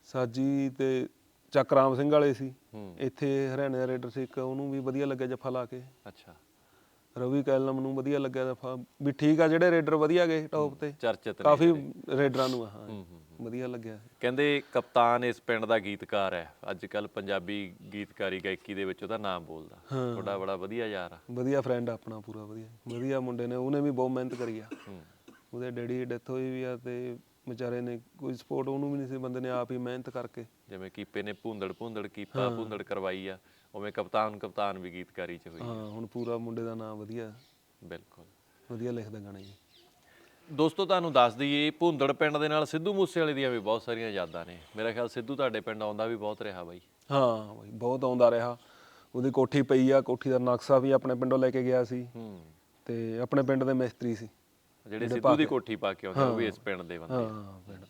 ਸਾਜੀ ਤੇ ਚੱਕਰਾਮ ਸਿੰਘ ਵਾਲੇ ਸੀ। ਹੂੰ। ਇੱਥੇ ਹਰਿਆਣੇ ਦਾ ਰੇਡਰ ਸੀ ਇੱਕ ਉਹਨੂੰ ਵੀ ਵਧੀਆ ਲੱਗਿਆ ਜੱਫਾ ਲਾ ਕੇ। ਅੱਛਾ। ਰਵੀ ਕੈਲਮ ਨੂੰ ਵਧੀਆ ਲੱਗਿਆ ਜੱਫਾ ਵੀ ਠੀਕ ਆ ਜਿਹੜੇ ਰੇਡਰ ਵਧੀਆ ਗਏ ਟੌਪ ਤੇ। ਚਰਚਿਤ ਨੇ ਕਾਫੀ। ਰੇਡਰਾਂ ਨੂੰ ਹਾਂ। ਵਧੀਆ ਲੱਗਿਆ। ਕਹਿੰਦੇ ਕਪਤਾਨ ਇਸ ਪਿੰਡ ਦਾ ਗੀਤਕਾਰ ਹੈ। ਅੱਜ ਕੱਲ ਪੰਜਾਬੀ ਗੀਤਕਾਰੀ ਗਾਇਕੀ ਦੇ ਵਿੱਚ ਉਹਦਾ ਨਾਮ ਬੋਲਦਾ। ਤੁਹਾਡਾ ਬੜਾ ਵਧੀਆ ਯਾਰ ਆ। ਵਧੀਆ ਫਰੈਂਡ ਆਪਣਾ ਪੂਰਾ ਵਧੀਆ। ਵਧੀਆ ਮੁੰਡੇ ਨੇ ਉਹਨੇ ਵੀ ਬਹੁਤ ਮਿਹਨਤ ਕਰੀ ਆ। ਉਹਦੇ ਡੈਡੀ ਦੀ ਡੈਥ ਹੋਈ ਵੀ ਆ ਤੇ ਵਿਚਾਰੇ ਨੇ ਕੋਈ ਸਪੋਰਟ ਉਹਨੂੰ ਵੀ ਨਹੀਂ ਸੀ ਬੰਦੇ ਨੇ ਆਪ ਹੀ ਮਿਹਨਤ ਕਰਕੇ। ਜਿਵੇਂ ਕੀਪੇ ਨੇ ਭੁੰਦੜ ਭੁੰਦੜ ਕੀਪਾ ਭੁੰਦੜ ਕਰਵਾਈ ਆ। ਉਵੇਂ ਕਪਤਾਨ ਕਪਤਾਨ ਵੀ ਗੀਤਕਾਰੀ 'ਚ ਹੋਈ ਹਾਂ ਹੁਣ ਪੂਰਾ ਮੁੰਡੇ ਦਾ ਨਾਮ ਵਧੀਆ। ਬਿਲਕੁਲ। ਵਧੀਆ ਲਿਖਦਾ ਗਾਣੇ ਜੀ। ਦੋਸਤੋ ਤੁਹਾਨੂੰ ਦੱਸ ਦਈਏ ਭੁੰਦੜ ਪਿੰਡ ਦੇ ਨਾਲ ਸਿੱਧੂ ਮੂਸੇਵਾਲੇ ਦੀਆਂ ਵੀ ਬਹੁਤ ਸਾਰੀਆਂ ਯਾਦਾਂ ਨੇ। ਮੇਰਾ ਖਿਆਲ ਸਿੱਧੂ ਤੁਹਾਡੇ ਪਿੰਡ ਆਉਂਦਾ ਵੀ ਬਹੁਤ ਰਿਹਾ ਬਾਈ। ਹਾਂ ਬਾਈ ਬਹੁਤ ਆਉਂਦਾ ਰਿਹਾ। ਉਹਦੀ ਕੋਠੀ ਪਈ ਆ ਕੋਠੀ ਦਾ ਨਕਸ਼ਾ ਵੀ ਆਪਣੇ ਪਿੰਡੋਂ ਲੈ ਕੇ ਗਿਆ ਸੀ। ਹੂੰ। ਤੇ ਆਪਣੇ ਪਿੰਡ ਦੇ ਮਿਸਤਰੀ ਸੀ। ਜਿਹੜੇ ਸਿੱਧੂ ਦੀ ਕੋਠੀ ਪਾ ਕੇ ਆਉਂਦੇ ਉਹ ਵੀ ਇਸ ਪਿੰਡ ਦੇ ਬੰਦੇ ਹਾਂ ਪਿੰਡ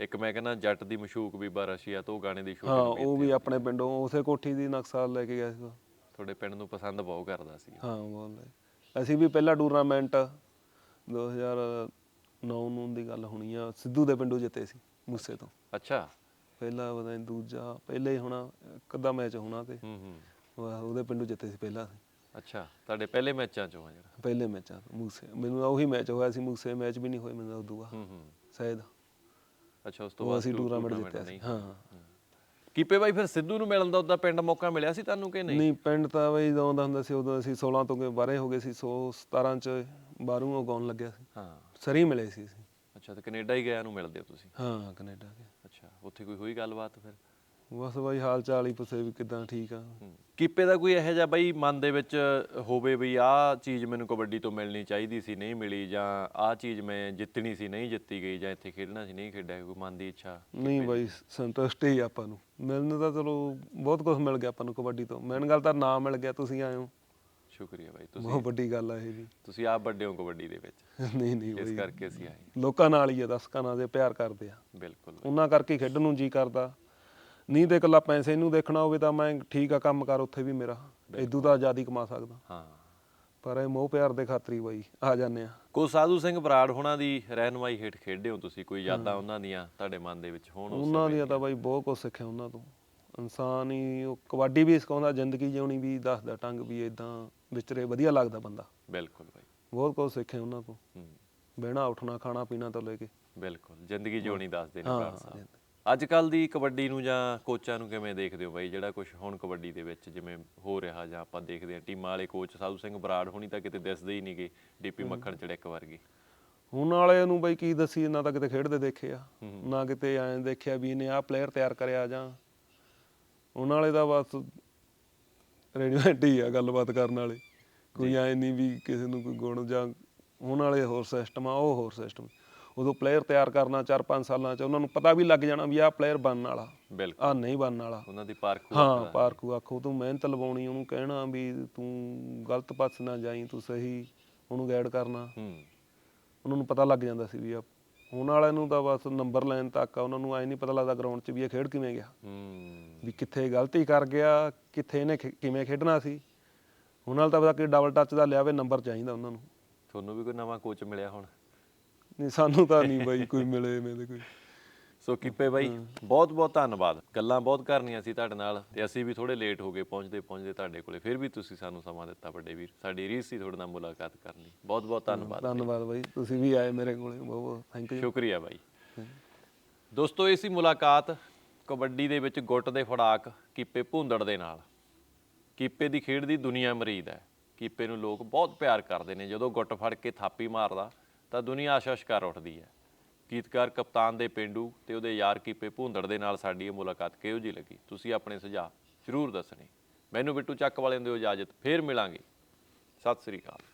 ਇੱਕ ਮੈਂ ਕਹਿੰਦਾ ਜੱਟ ਦੀ ਮਸ਼ੂਕ ਬੀਬਾ ਰਸ਼ੀਆ ਤੋਂ ਉਹ ਗਾਣੇ ਦੀ ਹਾਂ ਸ਼ੂਟਿੰਗ ਉਹ ਵੀ ਆਪਣੇ ਪਿੰਡੋਂ ਉਸੇ ਕੋਠੀ ਦੀ ਨਕਸ਼ਾ ਲੈ ਕੇ ਗਿਆ ਸੀ। ਤੁਹਾਡੇ ਪਿੰਡ ਨੂੰ ਪਸੰਦ ਬਹੁਤ ਕਰਦਾ ਸੀ। ਹਾਂ ਬੋਲਦੇ ਅਸੀਂ ਵੀ ਪਹਿਲਾ ਟੂਰਨਾਮੈਂਟ 2009 ਨੂੰ ਦੀ ਗੱਲ ਹੋਣੀ ਆ ਸਿੱਧੂ ਦੇ ਪਿੰਡੋਂ ਜਿੱਤੇ ਸੀ ਮੂਸੇ ਤੋਂ। ਅੱਛਾ। ਪਹਿਲਾ ਪਤਾ ਨਹੀਂ ਦੂਜਾ ਪਹਿਲੇ ਹੀ ਹੋਣਾ ਅੱਧਾ ਮੈਚ ਹੋਣਾ ਤੇ। ਹੂੰ ਹੂੰ। ਉਹ- ਉਹਦੇ ਪਿੰਡੋਂ ਜਿੱਤੇ ਸੀ ਪਹਿਲਾ ਅੱਛਾ ਤੁਹਾਡੇ ਪਹਿਲੇ ਮੈਚਾਂ ਚੋਂ ਆ ਜਿਹੜਾ। ਪਹਿਲੇ ਮੈਚਾਂ ਤੋਂ ਮੂਸੇ। ਮੈਨੂੰ ਉਹੀ ਮੈਚ ਹੋਇਆ ਸੀ ਮੂਸੇ ਮੈਚ ਵੀ ਨਹੀਂ ਹੋਏ ਮੈਨੂੰ ਉਦੋਂ ਬਾਅਦ ਹੂੰ ਹੂੰ। ਸ਼ਾਇਦ। ਅੱਛਾ ਉਸ ਤੋਂ ਉਹ ਬਾਅਦ ਅਸੀਂ ਟੂਰਨਾਮੈਂਟ ਜਿੱਤਿਆ ਸੀ। ਹਾਂ। ਕੀਪੇ ਬਾਈ ਫਿਰ ਸਿੱਧੂ ਨੂੰ ਮਿਲਣ ਦਾ ਉਹਦਾ ਪਿੰਡ ਮੌਕਾ ਮਿਲਿਆ ਸੀ ਤੁਹਾਨੂੰ ਕਿ ਨਹੀਂ? ਨਹੀਂ ਪਿੰਡ ਤਾਂ ਬਈ ਜਦੋਂ ਦਾ ਹੁੰਦਾ ਸੀ ਉਦੋਂ ਅਸੀਂ 16 ਤੋਂ ਕੇ ਬਾਰੇ ਹੋ ਗਏ ਸੀ 100 17 ਚ ਬਾਹਰੋਂ ਗਾਉਣ ਲੱਗਿਆ ਸੀ। ਹਾਂ। ਸਰੀ ਮਿਲੇ ਸੀ ਅਸੀਂ। ਅੱਛਾ ਤੇ ਕੈਨੇਡਾ ਹੀ ਗਿਆ ਨੂੰ ਮਿਲਦੇ ਹੋ ਤੁਸੀਂ? ਹਾਂ ਕੈਨੇਡਾ ਦੇ ਅੱਛਾ ਉੱਥੇ ਕੋਈ ਹੋਈ ਗੱਲਬਾਤ ਫਿਰ? ਬਸ ਬਾਈ ਹਾਲ ਚਾਲ ਹੀ ਪੁੱਛੇ ਵੀ ਕਿਦਾਂ ਠੀਕ ਆ। ਕੀਪੇ ਦਾ ਕੋਈ ਇਹੋ ਜਿਹਾ ਬਈ ਮਨ ਦੇ ਵਿੱਚ ਹੋਵੇ ਵੀ ਆਹ ਚੀਜ਼ ਮੈਨੂੰ ਕਬੱਡੀ ਤੋਂ ਮਿਲਣੀ ਚਾਹੀਦੀ ਸੀ ਨਹੀਂ ਮਿਲੀ ਜਾਂ ਆਹ ਚੀਜ਼ ਮੈਂ ਜਿੱਤਣੀ ਸੀ ਨਹੀਂ ਜਿੱਤੀ ਗਈ ਜਾਂ ਇੱਥੇ ਖੇਡਣਾ ਸੀ ਨਹੀਂ ਖੇਡਿਆ ਕੋਈ ਮਨ ਦੀ ਇੱਛਾ ਨਹੀਂ ਬਾਈ ਸੰਤੁਸ਼ਟ ਹੀ ਆਪਾਂ ਨੂੰ। ਮਿਲਣ ਤਾਂ ਚਲੋ ਬਹੁਤ ਕੁਝ ਮਿਲ ਗਿਆ ਆਪਾਂ ਨੂੰ ਕਬੱਡੀ ਤੋਂ। ਮੇਨ ਗੱਲ ਤਾਂ ਨਾਮ ਮਿਲ ਗਿਆ ਤੁਸੀਂ ਆਏ ਹੋ। ਸ਼ੁਕਰੀਆ ਬਾਈ ਤੁਸੀਂ ਬਹੁਤ ਵੱਡੀ ਗੱਲ ਆ ਇਹ ਵੀ। ਤੁਸੀਂ ਆਪ ਵੱਡੇ ਹੋ ਕਬੱਡੀ ਦੇ ਵਿੱਚ। ਨਹੀਂ ਨਹੀਂ ਇਸ ਬਾਈ। ਕਰਕੇ ਅਸੀਂ ਆਏ। ਲੋਕਾਂ ਨਾਲ ਹੀ ਆ ਦਰਸ਼ਕਾਂ ਨਾਲ ਜੇ ਪਿਆਰ ਕਰਦੇ ਆ। ਬਿਲਕੁਲ ਉਹਨਾਂ ਕਰਕੇ ਖੇਡਣ ਨੂੰ ਜੀ ਕਰਦਾ। ਨਹੀਂ ਤੇ ਇਕੱਲਾ ਪੈਸੇ ਨੂੰ ਦੇਖਣਾ ਹੋਵੇ ਤਾਂ ਮੈਂ ਠੀਕ ਆ ਕੰਮ ਕਰ ਉੱਥੇ ਵੀ ਮੇਰਾ। ਇਦੂ ਤਾਂ ਆਜ਼ਾਦੀ ਕਮਾ ਸਕਦਾ। ਹਾਂ। ਪਰ ਇਹ ਮੋਹ ਪਿਆਰ ਦੇ ਖਾਤਰ ਬਾਈ ਆ ਜਾਂਦੇ ਆ ਕੋ ਸਾਧੂ ਸਿੰਘ ਬਰਾੜ ਹੋਣਾ ਦੀ ਰਹਿਨਮਾਈ ਹੇਠ ਖੇਡੇ ਹੋ ਤੁਸੀਂ? ਕੋਈ ਯਾਦਾਂ ਉਹਨਾਂ ਦੀਆਂ ਤੁਹਾਡੇ ਮਨ ਦੇ ਵਿੱਚ ਹੋਣ ਉਸ ਉਹਨਾਂ ਦੀਆਂ ਤਾਂ ਬਾਈ ਬਹੁਤ ਕੁਝ ਸਿੱਖਿਆ ਉਹਨਾਂ ਤੋਂ। ਇਨਸਾਨ ਹੀ ਉਹ ਕਬੱਡੀ ਵੀ ਸਿਖਾਉਂਦਾ ਜ਼ਿੰਦਗੀ ਜਿਉਣੀ ਵੀ ਦੱਸਦਾ ਟੰਗ ਵੀ ਇਦਾਂ ਵਿਚਰੇ ਵਧੀਆ ਲੱਗਦਾ ਬੰਦਾ। ਬਿਲਕੁਲ ਬਾਈ। ਬਹੁਤ ਕੁਝ ਸਿੱਖਿਆ ਉਹਨਾਂ ਤੋਂ। ਹੂੰ। ਬਹਿਣਾ ਉੱਠਣਾ ਖਾਣਾ ਪੀਣਾ ਤੋਂ ਲੈ ਕੇ। ਬਿਲਕੁਲ ਜ਼ਿੰਦਗੀ ਜਿਉਣੀ ਦੱਸਦੇ ਨੇ ਬਰਾੜ ਸਾਹਿਬ। ਅੱਜ ਕੱਲ ਦੀ ਕਬੱਡੀ ਨੂੰ ਜਾਂ ਕੋਚਾਂ ਨੂੰ ਕਿਵੇਂ ਦੇਖਦੇ ਹੋ ਬਾਈ? ਜਿਹੜਾ ਕੁਝ ਹੁਣ ਕਬੱਡੀ ਦੇ ਵਿੱਚ ਜਿਵੇਂ ਹੋ ਰਿਹਾ ਜਾਂ ਆਪਾਂ ਦੇਖਦੇ ਹਾਂ ਟੀਮਾਂ ਵਾਲੇ ਕੋਚ ਸਾਧੂ ਸਿੰਘ ਬਰਾੜ ਹੋਣੀ ਤਾਂ ਕਿਤੇ ਦਿਸਦੇ ਹੀ ਨਹੀਂਗੇ ਡੀਪੀ ਮੱਖਣ ਚੜਿੱਕ ਵਰਗੇ। ਹੁਣ ਵਾਲਿਆਂ ਨੂੰ ਬਾਈ ਕੀ ਦੱਸੀ ਨਾ ਤਾਂ ਕਿਤੇ ਖੇਡਦੇ ਦੇਖੇ ਆ। ਨਾ ਕਿਤੇ ਐਂ ਦੇਖਿਆ ਵੀ ਇਹਨੇ ਆਹ ਪਲੇਅਰ ਤਿਆਰ ਕਰਿਆ ਜਾਂ। ਉਹਨਾਂ ਵਾਲੇ ਦਾ ਬਸ ਰੈਡੀਮੈਂਟ ਹੀ ਆ ਗੱਲਬਾਤ ਕਰਨ ਵਾਲੇ। ਕੋਈ ਐ ਨਹੀਂ ਵੀ ਕਿਸੇ ਨੂੰ ਕੋਈ ਗੁਣ ਜਾਂ ਹੁਣ ਵਾਲੇ ਹੋਰ ਸਿਸਟਮ ਆ ਉਹ ਹੋਰ ਸਿਸਟਮ ਉਦੋਂ ਪਲੇਅਰ ਤਿਆਰ ਕਰਨਾ 4-5 ਸਾਲਾਂ ਚ ਉਹਨਾਂ ਨੂੰ ਪਤਾ ਵੀ ਲੱਗ ਜਾਣਾ ਵੀ ਆਹ ਪਲੇਅਰ ਬਣਨ ਵਾਲਾ। ਬਿਲਕੁਲ। ਆਹ ਨਹੀਂ ਬਣਨ ਵਾਲਾ। ਉਹਨਾਂ ਦੀ ਪਾਰਖ ਹਾਂ ਪਾਰਕੂ ਆਖੋ ਤੂੰ ਮਿਹਨਤ ਲਵਾਉਣੀ ਉਹਨੂੰ ਕਹਿਣਾ ਵੀ ਤੂੰ ਗਲਤ ਪਾਸੇ ਨਾ ਜਾਈ ਤੂੰ ਸਹੀ ਉਹਨੂੰ ਗਾਈਡ ਕਰਨਾ। ਹੂੰ। ਉਹਨਾਂ ਨੂੰ ਪਤਾ ਲੱਗ ਜਾਂਦਾ ਸੀ ਵੀ ਆ ਹੁਣ ਵਾਲਿਆਂ ਨੂੰ ਤਾਂ ਬਸ ਨੰਬਰ ਲੈਣ ਤੱਕ ਆ ਉਹਨਾਂ ਨੂੰ ਐ ਨਹੀਂ ਪਤਾ ਲੱਗਦਾ ਗਰਾਊਂਡ 'ਚ ਵੀ ਇਹ ਖੇਡ ਕਿਵੇਂ ਗਿਆ। ਹੂੰ। ਵੀ ਕਿੱਥੇ ਗਲਤੀ ਕਰ ਗਿਆ ਕਿੱਥੇ ਇਹਨੇ ਕਿਵੇਂ ਖੇਡਣਾ ਸੀ। ਹੁਣ ਨਾਲ ਤਾਂ ਪਤਾ ਕਿ ਡਬਲ ਟੱਚ ਦਾ ਲਿਆ ਵੇ ਨੰਬਰ ਚਾਹੀਦਾ ਉਹਨਾਂ ਨੂੰ। ਤੁਹਾਨੂੰ ਵੀ ਕੋਈ ਨਵਾਂ ਕੋਚ ਮਿਲਿਆ ਹੁਣ? ਨਹੀਂ ਸਾਨੂੰ ਤਾਂ ਨਹੀਂ ਬਾਈ ਕੋਈ ਮਿਲੇ ਐਵੇਂ ਦੇ ਕੋਈ। ਸੋ ਕੀਪੇ ਬਾਈ ਬਹੁਤ ਬਹੁਤ ਧੰਨਵਾਦ। ਗੱਲਾਂ ਬਹੁਤ ਕਰਨੀਆਂ ਸੀ ਤੁਹਾਡੇ ਨਾਲ ਤੇ ਅਸੀਂ ਵੀ ਥੋੜੇ ਲੇਟ ਹੋ ਗਏ ਪਹੁੰਚਦੇ ਪਹੁੰਚਦੇ ਤੁਹਾਡੇ ਕੋਲੇ। ਫਿਰ ਵੀ ਤੁਸੀਂ ਸਾਨੂੰ ਸਮਾਂ ਦਿੱਤਾ ਵੱਡੇ ਵੀਰ। ਸਾਡੀ ਰੀਸ ਸੀ ਤੁਹਾਡੇ ਨਾਲ ਮੁਲਾਕਾਤ ਕਰਨ। ਬਹੁਤ ਬਹੁਤ ਧੰਨਵਾਦ ਧੰਨਵਾਦ ਬਾਈ। ਤੁਸੀਂ ਵੀ ਆਏ ਮੇਰੇ ਕੋਲੇ। ਬਹੁਤ ਬਹੁਤ ਥੈਂਕ ਯੂ ਸ਼ੁਕਰੀਆ ਬਾਈ। ਦੋਸਤੋ ਇਹ ਸੀ ਮੁਲਾਕਾਤ ਕਬੱਡੀ ਦੇ ਵਿੱਚ ਗੁੱਟ ਦੇ ਫੜਾਕ ਕੀਪੇ ਭੁੰਦੜ ਦੇ ਨਾਲ। ਕੀਪੇ ਦੀ ਖੇਡ ਦੀ ਦੁਨੀਆ ਮਰੀਦ ਹੈ। ਕੀਪੇ ਨੂੰ ਲੋਕ ਬਹੁਤ ਪਿਆਰ ਕਰਦੇ ਨੇ। ਜਦੋਂ ਗੁੱਟ ਫੜ ਕੇ ਥਾਪੀ ਮਾਰਦਾ ਤਾਂ ਦੁਨੀਆ ਆਸ਼ਸ਼ ਉੱਠਦੀ ਹੈ। ਗੀਤਕਾਰ ਕਪਤਾਨ ਦੇ ਪਿੰਡੂ ਤੇ ਉਹਦੇ ਯਾਰ ਕੀਪੇ ਭੁੰਦੜ ਦੇ ਨਾਲ ਸਾਡੀ ਇਹ ਮੁਲਾਕਾਤ ਕਿਹੋ ਜਿਹੀ ਲੱਗੀ? ਤੁਸੀਂ ਆਪਣੇ ਸੁਝਾਅ ਜ਼ਰੂਰ ਦੱਸਣੇ। ਮੈਨੂੰ ਬਿੱਟੂ ਚੱਕ ਵਾਲਿਆਂ ਦਿਓ ਇਜਾਜ਼ਤ। ਫੇਰ ਮਿਲਾਂਗੇ। ਸਤਿ ਸ੍ਰੀ ਅਕਾਲ।